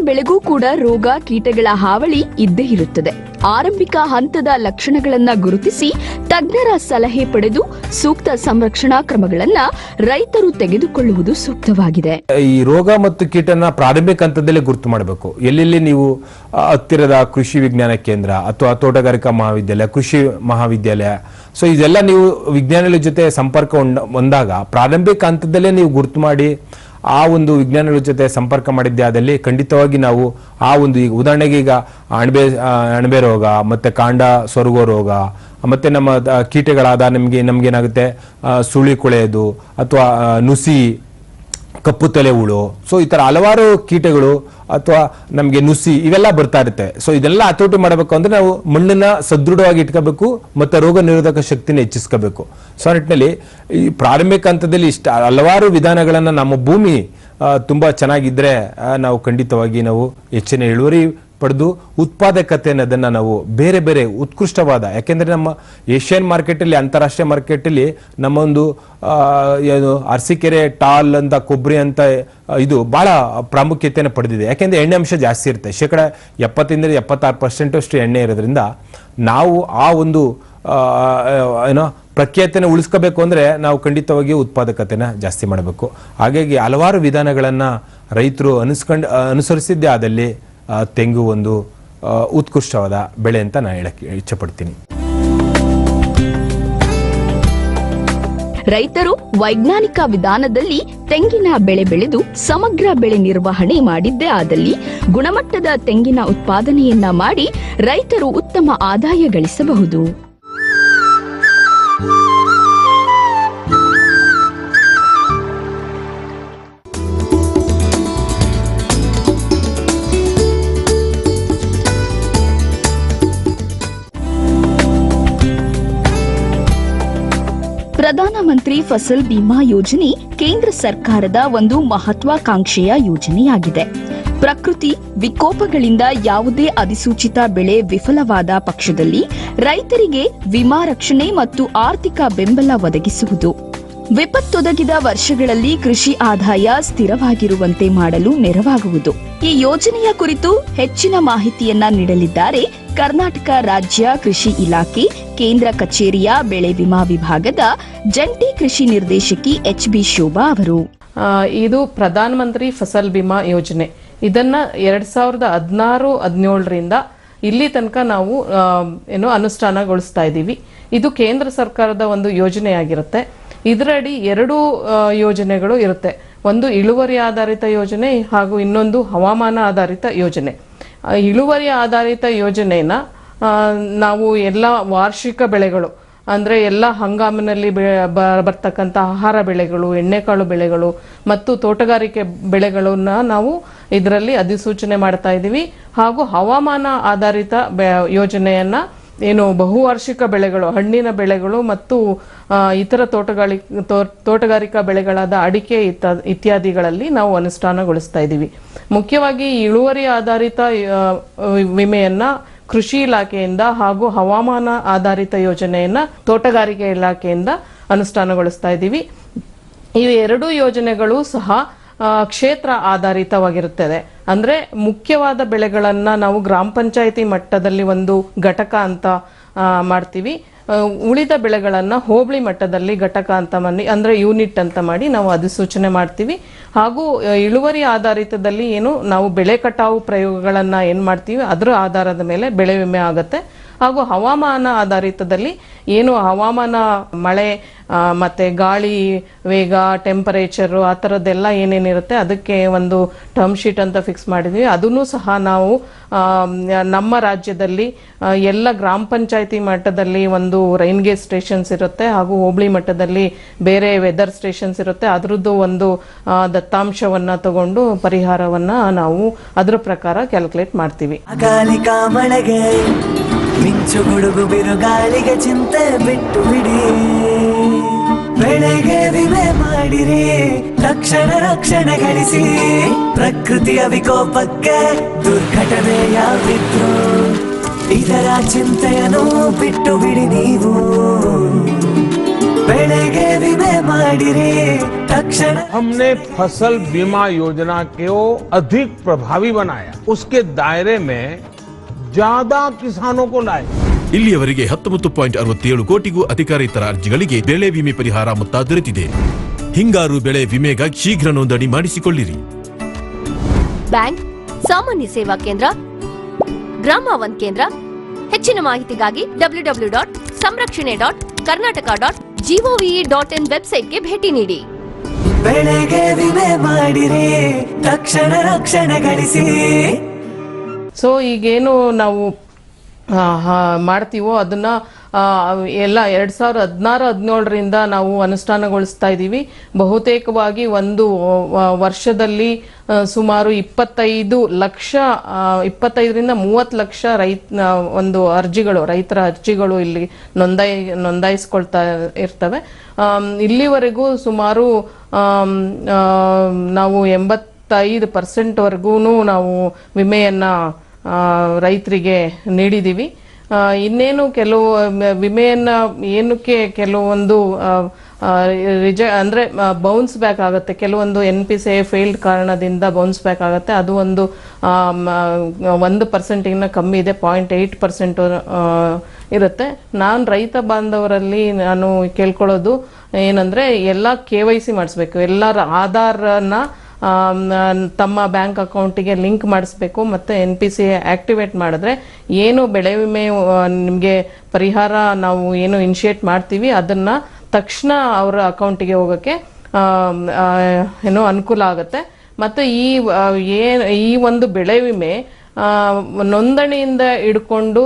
Speaker 4: ಬೆಳೆಗೂ ಕೂಡ ರೋಗ, ಕೀಟಗಳ ಹಾವಳಿ ಇದ್ದೇ ಇರುತ್ತದೆ. ಆರಂಭಿಕ ಹಂತದ ಲಕ್ಷಣಗಳನ್ನ ಗುರುತಿಸಿ ತಜ್ಞರ ಸಲಹೆ ಪಡೆದು ಸೂಕ್ತ ಸಂರಕ್ಷಣಾ ಕ್ರಮಗಳನ್ನ ರೈತರು ತೆಗೆದುಕೊಳ್ಳುವುದು ಸೂಕ್ತವಾಗಿದೆ.
Speaker 5: ಈ ರೋಗ ಮತ್ತು ಕೀಟನ ಪ್ರಾರಂಭಿಕ ಹಂತದಲ್ಲೇ ಗುರುತು ಮಾಡಬೇಕು. ಎಲ್ಲೆಲ್ಲಿ ನೀವು ಹತ್ತಿರದ ಕೃಷಿ ವಿಜ್ಞಾನ ಕೇಂದ್ರ ಅಥವಾ ತೋಟಗಾರಿಕಾ ಮಹಾವಿದ್ಯಾಲಯ, ಕೃಷಿ ಮಹಾವಿದ್ಯಾಲಯ, ಸೊ ಇದೆಲ್ಲ ನೀವು ವಿಜ್ಞಾನಿಗಳ ಜೊತೆ ಸಂಪರ್ಕ ಹೊಂದ- ಹೊಂದಾಗ ಪ್ರಾರಂಭಿಕ ಹಂತದಲ್ಲೇ ನೀವು ಗುರುತು ಮಾಡಿ ಆ ಒಂದು ವಿಜ್ಞಾನಿಗಳ ಜೊತೆ ಸಂಪರ್ಕ ಮಾಡಿದ್ದೆ. ಆದಲ್ಲಿ ಖಂಡಿತವಾಗಿ ನಾವು ಆ ಒಂದು ಈಗ ಉದಾಹರಣೆಗೆ ಈಗ ಅಣಬೆ ಅಣಬೆ ರೋಗ ಮತ್ತೆ ಕಾಂಡ ಸೊರಗೋ ರೋಗ ಮತ್ತೆ ನಮ್ಮ ಕೀಟಗಳಾದ ನಮಗೆ ನಮ್ಗೇನಾಗುತ್ತೆ? ಆ, ಸುಳಿ ಕೊಳೆಯೋದು ಅಥವಾ ನುಸಿ ಕಪ್ಪು ತಲೆ ಹುಳು ಸೊ ಈ ತರ ಹಲವಾರು ಕೀಟಗಳು ಅಥವಾ ನಮಗೆ ನುಸಿ ಇವೆಲ್ಲ ಬರ್ತಾ ಇರುತ್ತೆ. ಸೊ ಇದೆಲ್ಲ ಹತೋಟಿ ಮಾಡಬೇಕು ಅಂದ್ರೆ ನಾವು ಮಣ್ಣನ್ನ ಸದೃಢವಾಗಿ ಇಟ್ಕೋಬೇಕು ಮತ್ತೆ ರೋಗ ನಿರೋಧಕ ಶಕ್ತಿನ ಹೆಚ್ಚಿಸ್ಕೋಬೇಕು. ಸೊ ನಿಟ್ಟಿನಲ್ಲಿ ಈ ಪ್ರಾರಂಭಿಕ ಹಂತದಲ್ಲಿ ಇಷ್ಟ ಹಲವಾರು ವಿಧಾನಗಳನ್ನ ನಮ್ಮ ಭೂಮಿ ತುಂಬಾ ಚೆನ್ನಾಗಿದ್ರೆ ಆ, ನಾವು ಖಂಡಿತವಾಗಿ ನಾವು ಹೆಚ್ಚಿನ ಇಳುವರಿ ಪಡೆದು ಉತ್ಪಾದಕತೆ ಅನ್ನೋದನ್ನ ನಾವು ಬೇರೆ ಬೇರೆ ಉತ್ಕೃಷ್ಟವಾದ, ಯಾಕೆಂದ್ರೆ ನಮ್ಮ ಏಷ್ಯನ್ ಮಾರ್ಕೆಟಲ್ಲಿ, ಅಂತಾರಾಷ್ಟ್ರೀಯ ಮಾರ್ಕೆಟಲ್ಲಿ ನಮ್ಮ ಒಂದು ಏನು ಅರಸಿಕೆರೆ ಟಾಲ್ ಅಂತ, ಕೊಬ್ಬರಿ ಅಂತ ಇದು ಬಹಳ ಪ್ರಾಮುಖ್ಯತೆಯನ್ನು ಪಡೆದಿದೆ. ಯಾಕೆಂದ್ರೆ ಎಣ್ಣೆ ಅಂಶ ಜಾಸ್ತಿ ಇರುತ್ತೆ. ಶೇಕಡ ಎಪ್ಪತ್ತಿಂದ ಎಪ್ಪತ್ತಾರು ಪರ್ಸೆಂಟಷ್ಟು ಎಣ್ಣೆ ಇರೋದ್ರಿಂದ ನಾವು ಆ ಒಂದು ಏನು ಪ್ರಖ್ಯಾತಿನ ಉಳಿಸ್ಕೋಬೇಕು ಅಂದ್ರೆ ನಾವು ಖಂಡಿತವಾಗಿ ಉತ್ಪಾದಕತೆನ ಜಾಸ್ತಿ ಮಾಡಬೇಕು. ಹಾಗಾಗಿ ಹಲವಾರು ವಿಧಾನಗಳನ್ನು ರೈತರು ಅನಿಸ್ಕೊಂಡು, ಅನುಸರಿಸಿದ್ದೇ ಆದಲ್ಲಿ ತೆಂಗು ಒಂದು ಉತ್ಕೃಷ್ಟವಾದ ಬೆಳೆ ಅಂತ ನಾನು ಹೇಳಕ್ಕೆ ಇಚ್ಛಪಡ್ತೀನಿ.
Speaker 4: ರೈತರು ವೈಜ್ಞಾನಿಕ ವಿಧಾನದಲ್ಲಿ ತೆಂಗಿನ ಬೆಳೆ ಬೆಳೆದು ಸಮಗ್ರ ಬೆಳೆ ನಿರ್ವಹಣೆ ಮಾಡಿದ್ದೇ ಆದಲ್ಲಿ ಗುಣಮಟ್ಟದ ತೆಂಗಿನ ಉತ್ಪಾದನೆಯನ್ನ ಮಾಡಿ ರೈತರು ಉತ್ತಮ ಆದಾಯ ಗಳಿಸಬಹುದು. ಪ್ರಧಾನಮಂತ್ರಿ ಫಸಲ್ ಬಿಮಾ ಯೋಜನೆ ಕೇಂದ್ರ ಸರ್ಕಾರದ ಒಂದು ಮಹತ್ವಾಕಾಂಕ್ಷೆಯ ಯೋಜನೆಯಾಗಿದೆ. ಪ್ರಕೃತಿ ವಿಕೋಪಗಳಿಂದ ಯಾವುದೇ ಅಧಿಸೂಚಿತ ಬೆಳೆ ವಿಫಲವಾದ ಪಕ್ಷದಲ್ಲಿ ರೈತರಿಗೆ ವಿಮಾ ರಕ್ಷಣೆ ಮತ್ತು ಆರ್ಥಿಕ ಬೆಂಬಲ ಒದಗಿಸುವುದು. ವಿಪತ್ತೊದಗಿದ ವರ್ಷಗಳಲ್ಲಿ ಕೃಷಿ ಆದಾಯ ಸ್ಥಿರವಾಗಿರುವಂತೆ ಮಾಡಲು ನೆರವಾಗುವುದು. ಈ ಯೋಜನೆಯ ಕುರಿತು ಹೆಚ್ಚಿನ ಮಾಹಿತಿಯನ್ನ ನೀಡಲಿದ್ದಾರೆ ಕರ್ನಾಟಕ ರಾಜ್ಯ ಕೃಷಿ ಇಲಾಖೆ, ಕೇಂದ್ರ ಕಚೇರಿಯ ಬೆಳೆ ವಿಮಾ ವಿಭಾಗದ ಜಂಟಿ ಕೃಷಿ ನಿರ್ದೇಶಕಿ ಎಚ್ ಬಿ ಶೋಭಾ ಅವರು.
Speaker 3: ಇದು ಪ್ರಧಾನ ಮಂತ್ರಿ ಫಸಲ್ ಬಿಮಾ ಯೋಜನೆ. ಇದನ್ನ ಎರಡ್ ಸಾವಿರದ ಹದಿನಾರು, ಹದಿನೇಳರಿಂದ ಇಲ್ಲಿ ತನಕ ನಾವು ಏನು ಅನುಷ್ಠಾನಗೊಳಿಸ್ತಾ ಇದ್ದೀವಿ. ಇದು ಕೇಂದ್ರ ಸರ್ಕಾರದ ಒಂದು ಯೋಜನೆಯಾಗಿರುತ್ತೆ. ಇದರಡಿ ಎರಡು ಯೋಜನೆಗಳು ಇರುತ್ತೆ. ಒಂದು ಇಳುವರಿ ಆಧಾರಿತ ಯೋಜನೆ ಹಾಗೂ ಇನ್ನೊಂದು ಹವಾಮಾನ ಆಧಾರಿತ ಯೋಜನೆ. ಇಳುವರಿ ಆಧಾರಿತ ಯೋಜನೆನ ನಾವು ಎಲ್ಲ ವಾರ್ಷಿಕ ಬೆಳೆಗಳು, ಅಂದ್ರೆ ಎಲ್ಲ ಹಂಗಾಮಿನಲ್ಲಿ ಬರ್ತಕ್ಕಂಥ ಆಹಾರ ಬೆಳೆಗಳು, ಎಣ್ಣೆಕಾಳು ಬೆಳೆಗಳು ಮತ್ತು ತೋಟಗಾರಿಕೆ ಬೆಳೆಗಳನ್ನ ನಾವು ಇದರಲ್ಲಿ ಅಧಿಸೂಚನೆ ಮಾಡ್ತಾ ಇದ್ದೀವಿ. ಹಾಗೂ ಹವಾಮಾನ ಆಧಾರಿತ ಯೋಜನೆಯನ್ನ ಏನು ಬಹುವಾರ್ಷಿಕ ಬೆಳೆಗಳು, ಹಣ್ಣಿನ ಬೆಳೆಗಳು ಮತ್ತು ಇತರ ತೋಟಗಾರಿ ತೋಟಗಾರಿಕಾ ಬೆಳೆಗಳಾದ ಅಡಿಕೆ ಇತ್ಯಾದಿಗಳಲ್ಲಿ ನಾವು ಅನುಷ್ಠಾನಗೊಳಿಸ್ತಾ ಇದ್ದೀವಿ. ಮುಖ್ಯವಾಗಿ ಇಳುವರಿ ಆಧಾರಿತ ವಿಮೆಯನ್ನು ಕೃಷಿ ಇಲಾಖೆಯಿಂದ ಹಾಗೂ ಹವಾಮಾನ ಆಧಾರಿತ ಯೋಜನೆಯನ್ನ ತೋಟಗಾರಿಕೆ ಇಲಾಖೆಯಿಂದ ಅನುಷ್ಠಾನಗೊಳಿಸ್ತಾ ಇದ್ದೀವಿ. ಈ ಎರಡು ಯೋಜನೆಗಳು ಸಹ ಕ್ಷೇತ್ರ ಆಧಾರಿತವಾಗಿರುತ್ತದೆ. ಅಂದ್ರೆ ಮುಖ್ಯವಾದ ಬೆಳೆಗಳನ್ನ ನಾವು ಗ್ರಾಮ ಪಂಚಾಯತಿ ಮಟ್ಟದಲ್ಲಿ ಒಂದು ಘಟಕ ಅಂತ ಮಾಡ್ತೀವಿ. ಉಳಿದ ಬೆಳೆಗಳನ್ನ ಹೋಬಳಿ ಮಟ್ಟದಲ್ಲಿ ಘಟಕ ಅಂತ ಮಾಡಿ ಅಂದ್ರೆ ಯೂನಿಟ್ ಅಂತ ಮಾಡಿ ನಾವು ಅಧಿಸೂಚನೆ ಮಾಡ್ತೀವಿ. ಹಾಗೂ ಇಳುವರಿ ಆಧಾರಿತದಲ್ಲಿ ಏನು ನಾವು ಬೆಳೆ ಕಟಾವು ಪ್ರಯೋಗಗಳನ್ನ ಏನ್ ಮಾಡ್ತೀವಿ, ಅದರ ಆಧಾರದ ಮೇಲೆ ಬೆಳೆ ವಿಮೆ ಆಗುತ್ತೆ. ಹಾಗೂ ಹವಾಮಾನ ಆಧಾರಿತದಲ್ಲಿ ಏನು ಹವಾಮಾನ ಮಳೆ ಮತ್ತೆ ಗಾಳಿ, ವೇಗ ಟೆಂಪರೇಚರು ಆ ಥರದ್ದೆಲ್ಲ ಏನೇನಿರುತ್ತೆ ಅದಕ್ಕೆ ಒಂದು ಟರ್ಮ್ ಶೀಟ್ ಅಂತ ಫಿಕ್ಸ್ ಮಾಡಿದ್ವಿ. ಅದನ್ನು ಸಹ ನಾವು ನಮ್ಮ ರಾಜ್ಯದಲ್ಲಿ ಎಲ್ಲ ಗ್ರಾಮ ಪಂಚಾಯತಿ ಮಟ್ಟದಲ್ಲಿ ಒಂದು ರೈನ್ ಗೇಜ್ ಸ್ಟೇಷನ್ಸ್ ಇರುತ್ತೆ ಹಾಗೂ ಹೋಬಳಿ ಮಟ್ಟದಲ್ಲಿ ಬೇರೆ ವೆದರ್ ಸ್ಟೇಷನ್ಸ್ ಇರುತ್ತೆ. ಅದರದ್ದು ಒಂದು ದತ್ತಾಂಶವನ್ನ ತಗೊಂಡು ಪರಿಹಾರವನ್ನ ನಾವು ಅದರ ಪ್ರಕಾರ ಕ್ಯಾಲ್ಕುಲೇಟ್ ಮಾಡ್ತೀವಿ.
Speaker 6: ಮಳೆಗೆ ಮಿಂಚು ಗುಡುಗು ಬಿರುಗಾಳಿಗೆ ಚಿಂತೆ ಬಿಟ್ಟು ಬಿಡಿ. ಬೆಳೆಗೆ ವಿಮೆ ಮಾಡಿರಿ, ತಕ್ಷಣ ರಕ್ಷಣೆ ಗಳಿಸಿ. ಪ್ರಕೃತಿಯ ವಿಕೋಪಕ್ಕೆ ದುರ್ಘಟನೆ ಯಾವಿದ್ರು ಇದರ ಚಿಂತೆಯನ್ನು ಬಿಟ್ಟು ಬಿಡಿ ನೀವು. ಬೆಳೆಗೆ ವಿಮೆ ಮಾಡಿರಿ ತಕ್ಷಣ
Speaker 7: हमने फसल बीमा योजना को अधिक प्रभावी बनाया उसके दायरे में ज्यादा किसानों को लाए
Speaker 8: ಇಲ್ಲಿಯವರೆಗೆ ಹತ್ತೊಂಬತ್ತು ಪಾಯಿಂಟ್ ಅರವತ್ತೇಳು ಕೋಟಿಗೂ ಅಧಿಕ ರೈತರ ಅರ್ಜಿಗಳಿಗೆ ಬೆಳೆ ವಿಮೆ ಪರಿಹಾರ ಮೊತ್ತ ದೊರೆತಿದೆ ಹಿಂಗಾರು ಬೆಳೆ ವಿಮೆಗಾಗಿ ಶೀಘ್ರ ನೋಂದಣಿ ಮಾಡಿಸಿಕೊಳ್ಳಿರಿ
Speaker 9: ಬ್ಯಾಂಕ್ ಸಾಮಾನ್ಯ ಸೇವಾ ಕೇಂದ್ರ ಗ್ರಾಮ ಒನ್ ಕೇಂದ್ರ ಹೆಚ್ಚಿನ ಮಾಹಿತಿಗಾಗಿ ಡಬ್ಲ್ಯೂ ಡಬ್ಲ್ಯೂ ಡಾಟ್ ಸಂರಕ್ಷಣೆ dot Karnataka dot gov dot in ವೆಬ್ಸೈಟ್ಗೆ ಭೇಟಿ ನೀಡಿ.
Speaker 6: ಬೆಳೆಗೆ ವಿಮೆ ಮಾಡಿರಿ ತಕ್ಷಣ ರಕ್ಷಣೆ ಗಳಿಸಿ.
Speaker 3: ಸೊ ಈಗೇನು ನಾವು ಮಾಡ್ತೀವೋ ಅದನ್ನ ಎಲ್ಲ ಎರಡ್ ಸಾವಿರದ ಹದಿನಾರು, ಹದಿನೇಳರಿಂದ ನಾವು ಅನುಷ್ಠಾನಗೊಳಿಸ್ತಾ ಇದ್ದೀವಿ. ಬಹುತೇಕವಾಗಿ ಒಂದು ವರ್ಷದಲ್ಲಿ ಸುಮಾರು ಇಪ್ಪತ್ತೈದು ಲಕ್ಷ ಇಪ್ಪತ್ತೈದರಿಂದ ಮೂವತ್ತು ಲಕ್ಷ ರೈತ ಒಂದು ಅರ್ಜಿಗಳು, ರೈತರ ಅರ್ಜಿಗಳು ಇಲ್ಲಿ ನೋಂದಾಯಿ, ನೋಂದಾಯಿಸ್ಕೊಳ್ತಾ ಇರ್ತವೆ. ಇಲ್ಲಿವರೆಗೂ ಸುಮಾರು ನಾವು ಎಂಬತ್ತೈದು ಪರ್ಸೆಂಟ್ವರೆಗೂ ನಾವು ವಿಮೆಯನ್ನು ರೈತರಿಗೆ ನೀಡಿದ್ದೀವಿ. ಇನ್ನೇನು ಕೆಲವು ವಿಮೆಯನ್ನ ಏನಕ್ಕೆ ಕೆಲವೊಂದು ರಿಜ, ಅಂದ್ರೆ ಬೌನ್ಸ್ ಬ್ಯಾಕ್ ಆಗುತ್ತೆ. ಕೆಲವೊಂದು ಎನ್ ಪಿ ಸಿ ಫೇಲ್ಡ್ ಕಾರಣದಿಂದ ಬೌನ್ಸ್ ಬ್ಯಾಕ್ ಆಗುತ್ತೆ. ಅದು ಒಂದು ಒಂದು ಪರ್ಸೆಂಟಿಗಿನ್ನ ಕಮ್ಮಿ ಇದೆ ಪಾಯಿಂಟ್ ಏಯ್ಟ್ ಪರ್ಸೆಂಟ್ ಇರುತ್ತೆ. ನಾನು ರೈತ ಬಾಂಧವರಲ್ಲಿ ನಾನು ಕೇಳ್ಕೊಳ್ಳೋದು ಏನಂದ್ರೆ, ಎಲ್ಲ ಕೆ ವೈ ಸಿ ಮಾಡಿಸ್ಬೇಕು. ಎಲ್ಲರ ಆಧಾರನ ತಮ್ಮ ಬ್ಯಾಂಕ್ ಅಕೌಂಟಿಗೆ ಲಿಂಕ್ ಮಾಡಿಸ್ಬೇಕು ಮತ್ತು ಎನ್ ಪಿ ಸಿ ಆಕ್ಟಿವೇಟ್ ಮಾಡಿದ್ರೆ ಏನು ಬೆಳೆ ವಿಮೆ ನಿಮಗೆ ಪರಿಹಾರ ನಾವು ಏನು ಇನಿಷಿಯೇಟ್ ಮಾಡ್ತೀವಿ, ಅದನ್ನ ತಕ್ಷಣ ಅವರ ಅಕೌಂಟಿಗೆ ಹೋಗೋಕ್ಕೆ ಏನು ಅನುಕೂಲ ಆಗುತ್ತೆ. ಮತ್ತು ಈ ಏನು, ಈ ಒಂದು ಬೆಳೆ ವಿಮೆ ನೋಂದಣಿಯಿಂದ ಹಿಡ್ಕೊಂಡು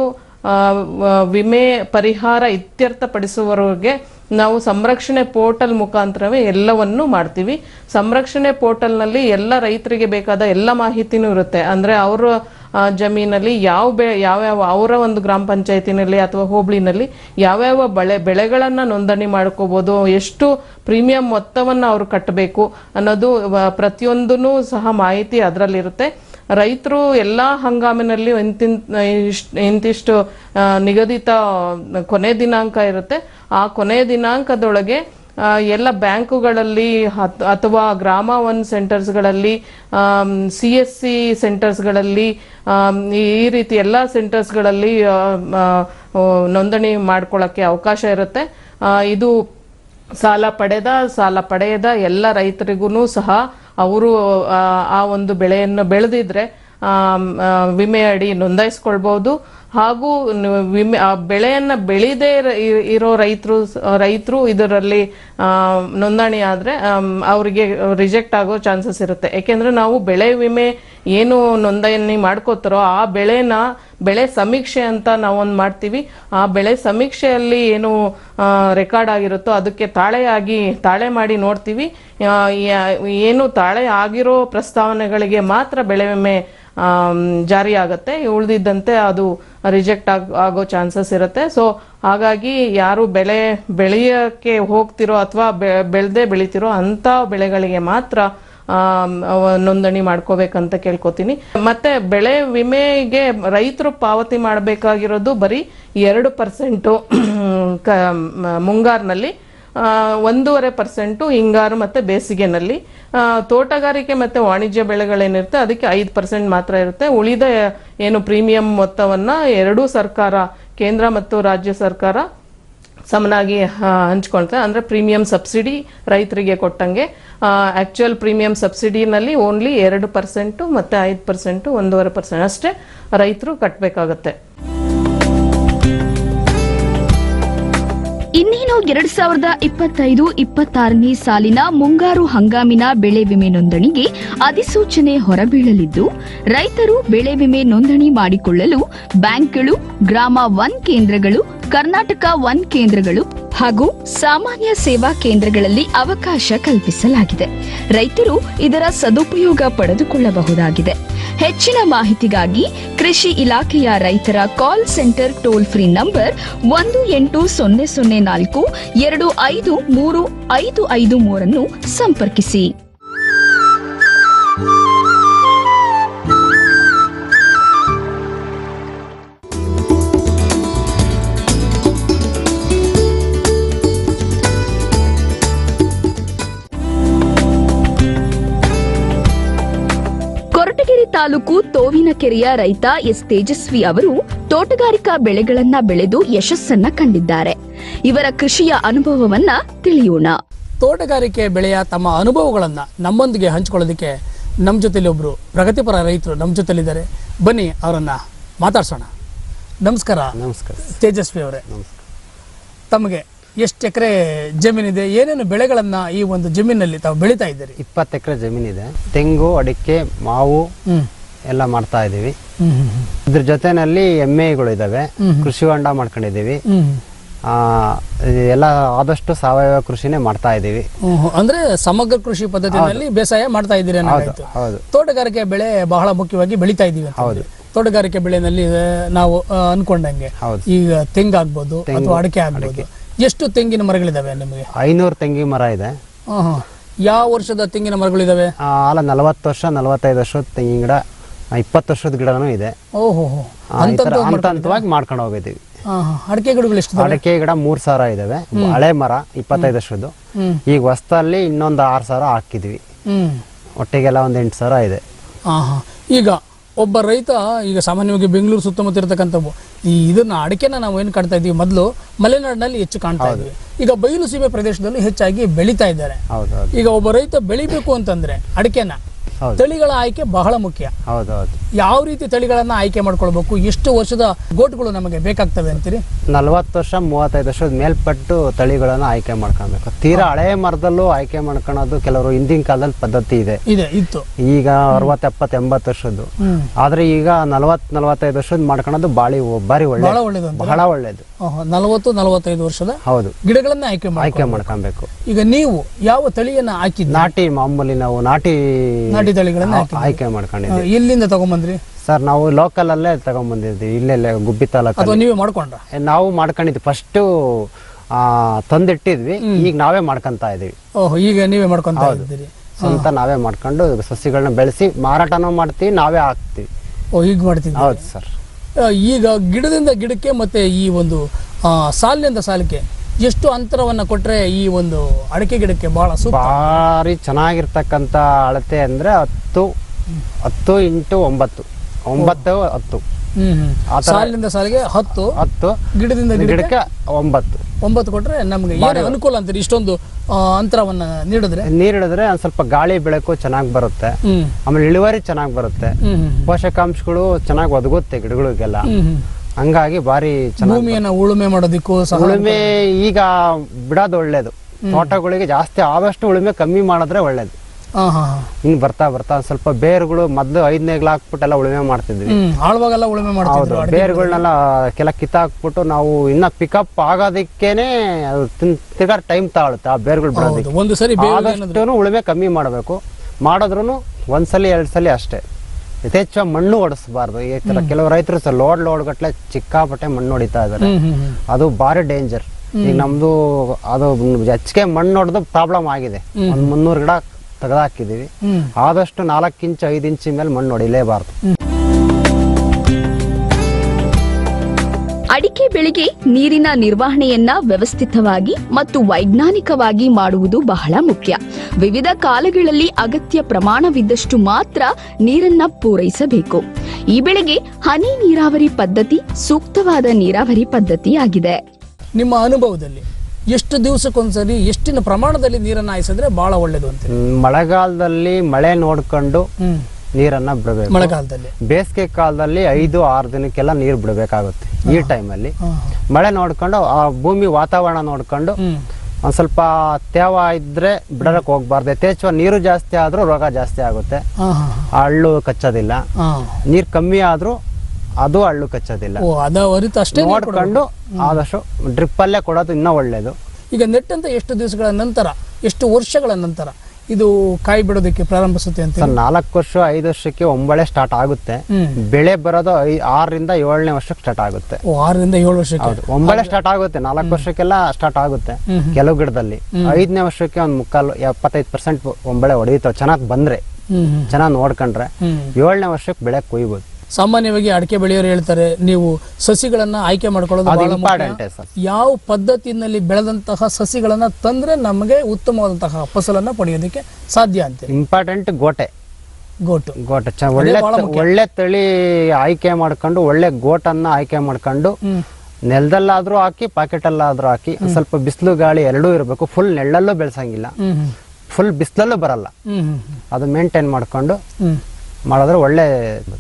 Speaker 3: ವಿಮೆ ಪರಿಹಾರ ಇತ್ಯರ್ಥಪಡಿಸುವವರಿಗೆ ನಾವು ಸಂರಕ್ಷಣೆ ಪೋರ್ಟಲ್ ಮುಖಾಂತರವೇ ಎಲ್ಲವನ್ನೂ ಮಾಡ್ತೀವಿ. ಸಂರಕ್ಷಣೆ ಪೋರ್ಟಲ್ನಲ್ಲಿ ಎಲ್ಲ ರೈತರಿಗೆ ಬೇಕಾದ ಎಲ್ಲ ಮಾಹಿತಿನೂ ಇರುತ್ತೆ. ಅಂದ್ರೆ ಅವರ ಜಮೀನಲ್ಲಿ ಯಾವ ಬೆ, ಯಾವ್ಯಾವ, ಅವರ ಒಂದು ಗ್ರಾಮ ಪಂಚಾಯತಿನಲ್ಲಿ ಅಥವಾ ಹೋಬಳಿನಲ್ಲಿ ಯಾವ್ಯಾವ ಬೆಳೆ, ಬೆಳೆಗಳನ್ನು ನೋಂದಣಿ ಮಾಡ್ಕೋಬಹುದು ಎಷ್ಟು ಪ್ರೀಮಿಯಂ ಮೊತ್ತವನ್ನು ಅವರು ಕಟ್ಟಬೇಕು ಅನ್ನೋದು ಪ್ರತಿಯೊಂದೂ ಸಹ ಮಾಹಿತಿ ಅದರಲ್ಲಿರುತ್ತೆ. ರೈತರು ಎಲ್ಲ ಹಂಗಾಮಿನಲ್ಲಿ ಇಂತಿಷ್ಟು ನಿಗದಿತ ಕೊನೆ ದಿನಾಂಕ ಇರುತ್ತೆ. ಆ ಕೊನೆ ದಿನಾಂಕದೊಳಗೆ ಎಲ್ಲ ಬ್ಯಾಂಕುಗಳಲ್ಲಿ ಅಥವಾ ಗ್ರಾಮ ಒನ್ ಸೆಂಟರ್ಸ್ಗಳಲ್ಲಿ ಸಿ ಎಸ್ ಸಿ ಸೆಂಟರ್ಸ್ಗಳಲ್ಲಿ ಈ ರೀತಿ ಎಲ್ಲ ಸೆಂಟರ್ಸ್ಗಳಲ್ಲಿ ನೋಂದಣಿ ಮಾಡ್ಕೊಳ್ಳೋಕ್ಕೆ ಅವಕಾಶ ಇರುತ್ತೆ. ಇದು ಸಾಲ ಪಡೆದ ಸಾಲ ಪಡೆಯದ ಎಲ್ಲ ರೈತರಿಗೂ ಸಹ ಅವರು ಆ, ಒಂದು ಬೆಳೆಯನ್ನು ಬೆಳೆದಿದ್ರೆ ವಿಮೆ ಅಡಿ ನೋಂದಾಯಿಸ್ಕೊಳ್ಬಹುದು ಹಾಗೂ ವಿಮೆ ಬೆಳೆಯನ್ನ ಬೆಳೆದೇ ಇರ- ರೈತರು ರೈತರು ಇದರಲ್ಲಿ ನೋಂದಣಿ ಆದ್ರೆ ಅವರಿಗೆ ರಿಜೆಕ್ಟ್ ಆಗೋ ಚಾನ್ಸಸ್ ಇರುತ್ತೆ. ಯಾಕೆಂದ್ರೆ ನಾವು ಬೆಳೆ ವಿಮೆ ಏನು ನೋಂದಣಿ ಮಾಡ್ಕೋತಾರೋ ಆ ಬೆಳೆನ, ಬೆಳೆ ಸಮೀಕ್ಷೆ ಅಂತ ನಾವೊಂದು ಮಾಡ್ತೀವಿ. ಆ ಬೆಳೆ ಸಮೀಕ್ಷೆಯಲ್ಲಿ ಏನು ರೆಕಾರ್ಡ್ ಆಗಿರುತ್ತೋ ಅದಕ್ಕೆ ತಾಳೆಯಾಗಿ, ತಾಳೆ ಮಾಡಿ ನೋಡ್ತೀವಿ. ಏನು ತಾಳೆ ಆಗಿರೋ ಪ್ರಸ್ತಾವನೆಗಳಿಗೆ ಮಾತ್ರ ಬೆಳೆ ವಿಮೆ ಜಾರಿ ಆಗುತ್ತೆ ಉಳಿದಿದ್ದಂತೆ ಅದು ರಿಜೆಕ್ಟ್ ಆಗ ಚಾನ್ಸಸ್ ಇರುತ್ತೆ. ಸೊ ಹಾಗಾಗಿ ಯಾರು ಬೆಳೆ, ಬೆಳೆಯಕ್ಕೆ ಹೋಗ್ತಿರೋ ಅಥವಾ ಬೆಳೆದೇ ಬೆಳಿತಿರೋ ಅಂಥ ಬೆಳೆಗಳಿಗೆ ಮಾತ್ರ ನೋಂದಣಿ ಮಾಡ್ಕೋಬೇಕಂತ ಕೇಳ್ಕೊತೀನಿ. ಮತ್ತೆ ಬೆಳೆ ವಿಮೆಗೆ ರೈತರು ಪಾವತಿ ಮಾಡಬೇಕಾಗಿರೋದು ಬರೀ ಎರಡು ಪರ್ಸೆಂಟು ಮುಂಗಾರಿನಲ್ಲಿ. ಒಂದೂವರೆ ಪರ್ಸೆಂಟು ಹಿಂಗಾರು ಮತ್ತು ಬೇಸಿಗೆನಲ್ಲಿ. ತೋಟಗಾರಿಕೆ ಮತ್ತು ವಾಣಿಜ್ಯ ಬೆಳೆಗಳೇನಿರುತ್ತೆ ಅದಕ್ಕೆ ಐದು ಪರ್ಸೆಂಟ್ ಮಾತ್ರ ಇರುತ್ತೆ. ಉಳಿದ ಏನು ಪ್ರೀಮಿಯಂ ಮೊತ್ತವನ್ನು ಎರಡೂ ಸರ್ಕಾರ, ಕೇಂದ್ರ ಮತ್ತು ರಾಜ್ಯ ಸರ್ಕಾರ ಸಮನಾಗಿ ಹಂಚ್ಕೊಳ್ತಾರೆ ಅಂದ್ರೆ ಪ್ರೀಮಿಯಂ ಸಬ್ಸಿಡಿ ರೈತರಿಗೆ ಕೊಟ್ಟಂಗೆ. ಆಕ್ಚುಯಲ್ ಪ್ರೀಮಿಯಂ ಸಬ್ಸಿಡಿನಲ್ಲಿ ಓನ್ಲಿ ಎರಡು ಪರ್ಸೆಂಟು ಮತ್ತು ಐದು ಪರ್ಸೆಂಟು ಒಂದೂವರೆ ಪರ್ಸೆಂಟ್ ಅಷ್ಟೇ ರೈತರು ಕಟ್ಟಬೇಕಾಗತ್ತೆ
Speaker 4: ಇನ್ನೇನು ಎರಡ್ ಸಾವಿರದ ಇಪ್ಪತ್ತೈದು, ಇಪ್ಪತ್ತಾರನೇ ಸಾಲಿನ ಮುಂಗಾರು ಹಂಗಾಮಿನ ಬೆಳೆ ವಿಮೆ ನೋಂದಣಿಗೆ ಅಧಿಸೂಚನೆ ಹೊರಬೀಳಲಿದ್ದು, ರೈತರು ಬೆಳೆ ವಿಮೆ ನೋಂದಣಿ ಮಾಡಿಕೊಳ್ಳಲು ಬ್ಯಾಂಕ್ಗಳು, ಗ್ರಾಮ ಒನ್ ಕೇಂದ್ರಗಳು, ಕರ್ನಾಟಕ ಒನ್ ಕೇಂದ್ರಗಳು ಹಾಗೂ ಸಾಮಾನ್ಯ ಸೇವಾ ಕೇಂದ್ರಗಳಲ್ಲಿ ಅವಕಾಶ ಕಲ್ಪಿಸಲಾಗಿದೆ. ರೈತರು ಇದರ ಸದುಪಯೋಗ ಪಡೆದುಕೊಳ್ಳಬಹುದಾಗಿದೆ. ಹೆಚ್ಚಿನ ಮಾಹಿತಿಗಾಗಿ ಕೃಷಿ ಇಲಾಖೆಯ ರೈತರ call centre toll free number ಒಂದು ಎಂಟು ಸೊನ್ನೆ ಸೊನ್ನೆ ನಾಲ್ಕು ಎರಡು ಐದು ಮೂರು ಐದು ಐದು ಮೂರನ್ನು ಸಂಪರ್ಕಿಸಿ. ತಾಲೂಕು ತೋವಿನಕೆರೆಯ ರೈತ ಎಸ್ ತೇಜಸ್ವಿ ಅವರು ತೋಟಗಾರಿಕಾ ಬೆಳೆಗಳನ್ನ ಬೆಳೆದು ಯಶಸ್ಸನ್ನ ಕಂಡಿದ್ದಾರೆ. ಇವರ ಕೃಷಿಯ ಅನುಭವವನ್ನ ತಿಳಿಯೋಣ.
Speaker 10: ತೋಟಗಾರಿಕೆ ಬೆಳೆಯ ತಮ್ಮ ಅನುಭವಗಳನ್ನ ನಮ್ಮೊಂದಿಗೆ ಹಂಚಿಕೊಳ್ಳೋದಕ್ಕೆ ನಮ್ಮ ಜೊತೆಲಿ ಒಬ್ರು ಪ್ರಗತಿಪರ ರೈತರು ನಮ್ಮ ಜೊತೆಲಿದ್ದಾರೆ. ಬನ್ನಿ ಅವರನ್ನ ಮಾತಾಡ್ಸೋಣ. ನಮಸ್ಕಾರ.
Speaker 11: ನಮಸ್ಕಾರ.
Speaker 10: ತೇಜಸ್ವಿ ಅವರೇ. ತಮಗೆ ಎಷ್ಟು ಎಕರೆ ಜಮೀನಿದೆ? ಏನೇನು ಬೆಳೆಗಳನ್ನ ಈ ಒಂದು ಜಮೀನಲ್ಲಿ ತಾವು ಬೆಳೀತಾ ಇದ್ದೀರಿ?
Speaker 11: ಇಪ್ಪತ್ತು ಎಕರೆ ಜಮೀನಿದೆ. ತೆಂಗು ಅಡಿಕೆ ಮಾವು ಎಲ್ಲ ಮಾಡ್ತಾ
Speaker 10: ಹ್ಮ್.
Speaker 11: ಇದ್ರ ಜೊತೆನಲ್ಲಿ ಎಮ್ಮೆಗಳು ಇದಾವೆ. ಕೃಷಿ ಹೊಂಡ ಮಾಡ್ಕೊಂಡಿದ್ದೀವಿ. ಆ, ಇದು ಎಲ್ಲ ಆದಷ್ಟು ಸಾವಯವ ಕೃಷಿನೇ ಮಾಡ್ತಾ ಇದ್ದೀವಿ.
Speaker 10: ಅಂದ್ರೆ ಸಮಗ್ರ ಕೃಷಿ ಪದ್ಧತಿಯಲ್ಲಿ ಬೇಸಾಯ ಮಾಡ್ತಾ ಇದ್ದೀರಿ ತೋಟಗಾರಿಕೆ ಬೆಳೆ ಬಹಳ ಮುಖ್ಯವಾಗಿ ಬೆಳೀತಾ ಇದ್ದೀವಿ
Speaker 11: ಹೌದು.
Speaker 10: ತೋಟಗಾರಿಕೆ ಬೆಳೆನಲ್ಲಿ ನಾವು ಅನ್ಕೊಂಡಂಗೆ
Speaker 11: ಹೌದು.
Speaker 10: ಈಗ ತೆಂಗಾಗ್ಬೋದು
Speaker 11: ತೆಂಗು,
Speaker 10: ಅಥವಾ ಅಡಿಕೆ ಆಗ್ಬೋದು. ಎಷ್ಟು ತೆಂಗಿನ ಮರಗಳಿದಾವೆ ನಿಮಗೆ?
Speaker 11: ಐನೂರು ತೆಂಗಿನ ಮರ ಇದೆ.
Speaker 10: ಯಾವ ವರ್ಷದ ತೆಂಗಿನ ಮರಗಳಿದಾವೆ?
Speaker 11: ಆ, ಅಲ್ಲ ನಲವತ್ತು ವರ್ಷ ನಲವತ್ತೈದು ವರ್ಷದ ತೆಂಗಿನ ಗಿಡ ಇಪ್ಪತ್ತು ವರ್ಷದ ಗಿಡನೂ ಇದೆ.
Speaker 10: ಓಹೋ ಹೋ.
Speaker 11: ಆ, ಈ ಥರ ಹಂತ ಹಂತವಾಗಿ ಮಾಡ್ಕೊಂಡು ಹೋಗಿದ್ದೀವಿ.
Speaker 10: ಹಾ, ಹಾ. ಅಡಿಕೆ ಗಿಡಗಳು ಎಷ್ಟು
Speaker 11: ಅಡಿಕೆ ಗಿಡ ಮೂರ್ ಸಾವಿರ ಇದಾವೆ. ಹಳೆ ಮರ ಇಪ್ಪತ್ತೈದು ವರ್ಷದ್ದು.
Speaker 10: ಹ್ಮ್.
Speaker 11: ಈಗ ಹೊಸದಲ್ಲಿ ಇನ್ನೊಂದು ಆರು ಸಾವಿರ ಹಾಕಿದ್ವಿ. ಒಟ್ಟಿಗೆಲ್ಲ ಒಂದು ಎಂಟು ಸಾವಿರ ಇದೆ.
Speaker 10: ಹಾ ಹಾ ಈಗ ಒಬ್ಬ ರೈತ ಈಗ ಸಾಮಾನ್ಯವಾಗಿ ಬೆಂಗಳೂರು ಸುತ್ತಮುತ್ತ ಇರತಕ್ಕಂಥವು ಈ ಇದನ್ನ ಅಡಿಕೆನ ನಾವು ಏನು ಕಾಣ್ತಾ ಇದೀವಿ ಮೊದಲು ಮಲೆನಾಡಿನಲ್ಲಿ ಹೆಚ್ಚು ಕಾಣ್ತಾ ಇದ್ದೀವಿ ಈಗ ಬಯಲು ಸೀಮೆ ಪ್ರದೇಶದಲ್ಲಿ ಹೆಚ್ಚಾಗಿ ಬೆಳೀತಾ ಇದ್ದಾರೆ. ಈಗ ಒಬ್ಬ ರೈತ ಬೆಳಿಬೇಕು ಅಂತಂದ್ರೆ ಅಡಿಕೆನ. ತಳಿಗಳ ಆಯ್ಕೆ ಬಹಳ ಮುಖ್ಯ.
Speaker 11: ಹೌದೌದು ಹೌದು.
Speaker 10: ಯಾವ ರೀತಿ ತಳಿಗಳನ್ನ ಆಯ್ಕೆ ಮಾಡ್ಕೊಳ್ಬೇಕು? ಎಷ್ಟು ವರ್ಷದ ಗೋಟ್ಗಳು ನಮಗೆ ಬೇಕಾಗ್ತವೆ ಅಂತೀರಿ?
Speaker 11: ನಲವತ್ತು ವರ್ಷ ಮೂವತ್ತೈದು ವರ್ಷದ ಮೇಲ್ಪಟ್ಟು ತಳಿಗಳನ್ನು ಆಯ್ಕೆ ಮಾಡ್ಕೊಬೇಕು ತೀರಾ ಹಳೆ ಮರದಲ್ಲೂ ಆಯ್ಕೆ ಮಾಡ್ಕೊಳೋದು ಕೆಲವರು ಹಿಂದಿನ ಕಾಲದಲ್ಲಿ ಪದ್ಧತಿ ಇದೆ.
Speaker 10: ಇದೆ ಇತ್ತು.
Speaker 11: ಈಗ ಅರವತ್ತು ಎಪ್ಪತ್ತು ಎಂಬತ್ತು ವರ್ಷದ್ದು. ಆದ್ರೆ ಈಗ ನಲವತ್ ನಲವತ್ತೈದು ವರ್ಷದ ಮಾಡ್ಕೊಳೋದು ಬಾಳಿ ಬಾರಿ ಒಳ್ಳೆ
Speaker 10: ಬಹಳ ಒಳ್ಳೇದು
Speaker 11: ಬಹಳ ಒಳ್ಳೇದು.
Speaker 10: ನಲವತ್ತು ನಲವತ್ತೈದು ವರ್ಷದ
Speaker 11: ಹೌದು.
Speaker 10: ಗಿಡಗಳನ್ನ ಆಯ್ಕೆ
Speaker 11: ಆಯ್ಕೆ ಮಾಡ್ಕೊಬೇಕು
Speaker 10: ಈಗ ನೀವು ಯಾವ ತಳಿಯನ್ನ ಹಾಕಿ
Speaker 11: ನಾಟಿ ಮಾಮೂಲಿ ನಾವು ನಾಟಿ
Speaker 10: ನಾಟಿ ತಳಿಗಳನ್ನ
Speaker 11: ಆಯ್ಕೆ ಮಾಡ್ಕೊಂಡಿದ್ದೀವಿ.
Speaker 10: ಇಲ್ಲಿಂದ ಎಲ್ಲಿಂದ ತಗೊಂಬಂದ್ರಿ?
Speaker 11: ಸರ್ ನಾವು ಲೋಕಲ್ ಅಲ್ಲೇ ತಗೊಂಡ್ಬಂದಿದ್ದೀವಿ ಇಲ್ಲೆಲ್ಲೇ ಗುಬ್ಬಿ
Speaker 10: ತಾಲೂಕು
Speaker 11: ಅದು
Speaker 10: ನೀವೇ ಮಾಡ್ಕೊಂಡ್ರ?
Speaker 11: ನಾವು ಮಾಡ್ಕೊಂಡಿದ್ವಿ ಫಸ್ಟ್ ತಂದಿಟ್ಟಿದ್ವಿ. ಈಗ ನಾವೇ ಮಾಡ್ಕೊಂತ ಇದೀವಿ.
Speaker 10: ಓಹೋ ಈಗ ನೀವೇ ಮಾಡ್ಕೊಂತ
Speaker 11: ಹೌದು.
Speaker 10: ಇದ್ದೀರಿ.
Speaker 11: ಸ್ವಂತ ನಾವೇ ಮಾಡ್ಕೊಂಡು ಸಸಿಗಳನ್ನ ಬೆಳೆಸಿ ಮಾರಾಟನೂ ಮಾಡ್ತೀವಿ ನಾವೇ ಹಾಕ್ತಿವಿ.
Speaker 10: ಓ ಈಗ ಮಾಡ್ತೀವಿ
Speaker 11: ಹೌದು ಸರ್.
Speaker 10: ಆ, ಈಗ ಗಿಡದಿಂದ ಗಿಡಕ್ಕೆ ಮತ್ತೆ ಈ ಒಂದು ಆ, ಸಾಲಿನಿಂದ ಸಾಲಕ್ಕೆ ಎಷ್ಟು ಅಂತರವನ್ನ ಕೊಟ್ರೆ ಈ ಒಂದು ಅಡಿಕೆ ಗಿಡಕ್ಕೆ ಬಹಳ ಸೂಕ್ತ?
Speaker 11: ಭಾರಿ ಚೆನ್ನಾಗಿರ್ತಕ್ಕಂಥ ಅಳತೆ ಅಂದ್ರೆ ಹತ್ತು ಹತ್ತು ಇಂಟು ಒಂಬತ್ತು. ಒಂಬತ್ತು ಹತ್ತು. ಆ ಥರ-
Speaker 10: ಸಾಲಿನಿಂದ ಸಾಲಿಗೆ ಹತ್ತು
Speaker 11: ಹತ್ತು
Speaker 10: ಗಿಡದಿಂದ ಗಿಡಕ್ಕೆ
Speaker 11: ಗಿಡಕ್ಕೆ ಒಂಬತ್ತು.
Speaker 10: ಒಂಬತ್ತು ಕೊಟ್ರೆ ನಮ್ಗೆ ಏನು ಅನುಕೂಲ ಅಂತೀರಿ ಇಷ್ಟೊಂದು ಆ, ಅಂತರವನ್ನ ನೀಡಿದ್ರೆ?
Speaker 11: ನೀರಿಡಿದ್ರೆ ಒಂದ್ ಸ್ವಲ್ಪ ಗಾಳಿ ಬೆಳಕು ಚೆನ್ನಾಗಿ ಬರುತ್ತೆ.
Speaker 10: ಹ್ಮ್.
Speaker 11: ಆಮೇಲೆ ಇಳುವರಿ ಚೆನ್ನಾಗಿ ಬರುತ್ತೆ.
Speaker 10: ಹ್ಮ್ ಹ್ಮ್.
Speaker 11: ಪೋಷಕಾಂಶಗಳು ಚೆನ್ನಾಗಿ ಒದಗುತ್ತೆ ಗಿಡಗಳಿಗೆಲ್ಲ.
Speaker 10: ಹ್ಮ್ ಹ್ಮ್.
Speaker 11: ಹಂಗಾಗಿ ಭಾರಿ ಚೆನ್ನಾಗಿ
Speaker 10: ಭೂಮಿಯನ್ನ ಉಳುಮೆ ಮಾಡೋದಕ್ಕೂ ಸಹ
Speaker 11: ಉಳುಮೆ ಈಗ ಬಿಡೋದು ಒಳ್ಳೇದು. ತೋಟಗಳಿಗೆ ಜಾಸ್ತಿ ಆದಷ್ಟು ಉಳುಮೆ ಕಮ್ಮಿ ಮಾಡಿದ್ರೆ ಒಳ್ಳೇದು.
Speaker 10: ಹಾ ಹಾ ಹಾ.
Speaker 11: ಇನ್ನು ಬರ್ತಾ ಬರ್ತಾ ಸ್ವಲ್ಪ ಬೇರುಗಳು ಮೊದ್ಲು ಐದನೇಗ್ಲ ಹಾಕ್ಬಿಟ್ಟೆಲ್ಲ ಉಳುಮೆ ಮಾಡ್ತಿದ್ವಿ.
Speaker 10: ಹ್ಮ್ ಆಳ್ವಾಗೆಲ್ಲ ಉಳುಮೆ ಮಾಡ್ತಿದ್ರು
Speaker 11: ಬೇರುಗಳನ್ನೆಲ್ಲ ಕೆಲ ಕಿತ್ತಾಕ್ಬಿಟ್ಟು ನಾವು ಇನ್ನ ಪಿಕಪ್ ಆಗೋದಕ್ಕೇನೆ ಅದು ತಿನ್- ತಿರ್ಗಾ ಟೈಮ್ ತಾಳುತ್ತೆ ಆ ಬೇರುಗಳು
Speaker 10: ಹೌದು
Speaker 11: ಬಿಡೋದಕ್ಕೆ
Speaker 10: ಒಂದು ಸರಿ
Speaker 11: ಆದಷ್ಟು ಉಳುಮೆ ಕಮ್ಮಿ ಮಾಡಬೇಕು. ಮಾಡಿದ್ರು ಒಂದ್ಸಲಿ ಎರಡ್ ಸಲ ಅಷ್ಟೇ. ಯಥೇಚ್ಛ ಮಣ್ಣು ಹೊಡಿಸಬಾರ್ದು ಈ ತರ ಕೆಲವು ರೈತರು ಸರ್ ಲೋಡ್ ಲೋಡ್ ಗಟ್ಲೆ ಚಿಕ್ಕಾಪಟ್ಟೆ ಮಣ್ಣು ಹೊಡಿತಾ ಇದಾರೆ. ಅದು ಭಾರಿ ಡೇಂಜರ್. ಈಗ ನಮ್ದು ಅದು ಹೆಚ್ಚಿಗೆ ಮಣ್ಣು ಹೊಡೆದು ಪ್ರಾಬ್ಲಮ್ ಆಗಿದೆ. ಒಂದ್ ಮುನ್ನೂರು ಗಿಡ ತೆಗೆದಾಕಿದೀವಿ ಆದಷ್ಟು ನಾಲ್ಕು ಇಂಚ್ ಐದು ಇಂಚ್ ಮೇಲೆ ಮಣ್ಣು ಹೊಡಿಲೇಬಾರ್ದು.
Speaker 4: ಅಡಿಕೆ ಬೆಳೆಗೆ ನೀರಿನ ನಿರ್ವಹಣೆಯನ್ನ ವ್ಯವಸ್ಥಿತವಾಗಿ ಮತ್ತು ವೈಜ್ಞಾನಿಕವಾಗಿ ಮಾಡುವುದು ಬಹಳ ಮುಖ್ಯ. ವಿವಿಧ ಕಾಲಗಳಲ್ಲಿ ಅಗತ್ಯ ಪ್ರಮಾಣವಿದ್ದಷ್ಟು ಮಾತ್ರ ನೀರನ್ನ ಪೂರೈಸಬೇಕು. ಈ ಬೆಳೆಗೆ ಹನಿ ನೀರಾವರಿ ಪದ್ಧತಿ ಸೂಕ್ತವಾದ ನೀರಾವರಿ ಪದ್ಧತಿಯಾಗಿದೆ.
Speaker 10: ನಿಮ್ಮ ಅನುಭವದಲ್ಲಿ ಎಷ್ಟು ದಿವಸಕ್ಕೊಂದ್ಸರಿ ಎಷ್ಟಿನ ಪ್ರಮಾಣದಲ್ಲಿ ನೀರನ್ನು ಹಾಯಿಸಿದ್ರೆ ಬಹಳ ಒಳ್ಳೇದು ಅಂತ
Speaker 11: ಮಳೆಗಾಲದಲ್ಲಿ ಮಳೆ ನೋಡ್ಕೊಂಡು
Speaker 10: ಹ್ಮ್.
Speaker 11: ನೀರನ್ನ ಬಿಡಬೇಕು.
Speaker 10: ಮಳೆಗಾಲದಲ್ಲಿ.
Speaker 11: ಬೇಸಿಗೆ ಕಾಲದಲ್ಲಿ ಐದು ಆರು ದಿನಕ್ಕೆಲ್ಲ ನೀರು ಬಿಡಬೇಕಾಗುತ್ತೆ ಈ ಟೈಮಲ್ಲಿ. ಮಳೆ ನೋಡ್ಕೊಂಡು ಆ ಭೂಮಿ ವಾತಾವರಣ ನೋಡ್ಕೊಂಡು ಒಂದ್ ಸ್ವಲ್ಪ ತೇವ ಇದ್ರೆ ಬಿಡಕ್ ಹೋಗ್ಬಾರ್ದು. ಯಥೇಚ್ಛ ನೀರು ಜಾಸ್ತಿ ಆದ್ರೂ ರೋಗ ಜಾಸ್ತಿ ಆಗುತ್ತೆ. ಹಳ್ಳು ಕಚ್ಚೋದಿಲ್ಲ. ನೀರ್ ಕಮ್ಮಿ ಆದ್ರೂ ಅದು ಹಳ್ಳು ಕಚ್ಚೋದಿಲ್ಲ.
Speaker 10: ಅಷ್ಟೇ
Speaker 11: ನೋಡ್ಕೊಂಡು ಆದಷ್ಟು ಡ್ರಿಪ್ ಅಲ್ಲೇ ಕೊಡೋದು ಇನ್ನೂ ಒಳ್ಳೇದು.
Speaker 10: ಈಗ ನೆಟ್ಟಂತ ಎಷ್ಟು ದಿವಸಗಳ ನಂತರ ಎಷ್ಟು ವರ್ಷಗಳ ನಂತರ ಇದು ಕಾಯಿ ಬಿಡೋದಕ್ಕೆ ಪ್ರಾರಂಭಿಸುತ್ತೆ ಅಂತ
Speaker 11: ಸರ್ ನಾಲ್ಕು ವರ್ಷ ಐದು ವರ್ಷಕ್ಕೆ ಒಂಬಳೆ ಸ್ಟಾರ್ಟ್ ಆಗುತ್ತೆ. ಬೆಳೆ ಬರೋದು ಆರರಿಂದ ಏಳನೇ ವರ್ಷಕ್ಕೆ ಸ್ಟಾರ್ಟ್ ಆಗುತ್ತೆ.
Speaker 10: ಆರರಿಂದ ಏಳು ವರ್ಷಕ್ಕೆ?
Speaker 11: ಒಂಬಳೆ ಸ್ಟಾರ್ಟ್ ಆಗುತ್ತೆ. ನಾಲ್ಕು ವರ್ಷಕ್ಕೆಲ್ಲ ಸ್ಟಾರ್ಟ್ ಆಗುತ್ತೆ. ಕೆಲವು ಗಿಡದಲ್ಲಿ. ಐದನೇ ವರ್ಷಕ್ಕೆ ಒಂದು ಮುಕ್ಕಾಲು ಎಪ್ಪತ್ತೈದು ಪರ್ಸೆಂಟ್ ಒಂಬಳೆ ಹೊಡೆಯುತ್ತೆ ಚೆನ್ನಾಗಿ ಬಂದ್ರೆ. ಚೆನ್ನಾಗಿ ನೋಡ್ಕೊಂಡ್ರೆ. ಏಳನೇ ವರ್ಷಕ್ಕೆ ಬೆಳೆ ಕೊಯ್ಬೋದು.
Speaker 10: ಸಾಮಾನ್ಯವಾಗಿ ಅಡಿಕೆ ಬೆಳೆಯೋರು ಹೇಳ್ತಾರೆ ನೀವು ಸಸಿಗಳನ್ನ ಆಯ್ಕೆ ಮಾಡ್ಕೊಳ್ಳೋದು ಯಾವ ಪದ್ಧತಿನಲ್ಲಿ ಬೆಳೆದಂತಹ ಸಸಿಗಳನ್ನ ತಂದ್ರೆ ನಮಗೆ ಉತ್ತಮವಾದಂತಹ ಫಸಲನ್ನ ಪಡೆಯೋದಕ್ಕೆ ಸಾಧ್ಯ ಅಂತ.
Speaker 11: ಇಂಪಾರ್ಟೆಂಟ್ ಗೋಟೆ.
Speaker 10: ಗೋಟು.
Speaker 11: ಗೋಟೆ. ಒಳ್ಳೆ ಒಳ್ಳೆ ತಳಿ ಆಯ್ಕೆ ಮಾಡ್ಕೊಂಡು ಒಳ್ಳೆ ಗೋಟನ್ನ ಆಯ್ಕೆ ಮಾಡ್ಕೊಂಡು ನೆಲದಲ್ಲಾದ್ರೂ ಹಾಕಿ ಪಾಕೆಟಲ್ಲಾದ್ರೂ ಹಾಕಿ ಸ್ವಲ್ಪ ಬಿಸಿಲು ಗಾಳಿ ಎರಡೂ ಇರಬೇಕು ಫುಲ್ ನೆಳ್ಳಲ್ಲೂ ಬೆಳೆಸಂಗಿಲ್ಲ. ಫುಲ್ ಬಿಸಿಲಲ್ಲೂ ಬರಲ್ಲ. ಅದು ಮೇಂಟೈನ್ ಮಾಡ್ಕೊಂಡು ಮಾಡಿದ್ರೆ ಒಳ್ಳೆ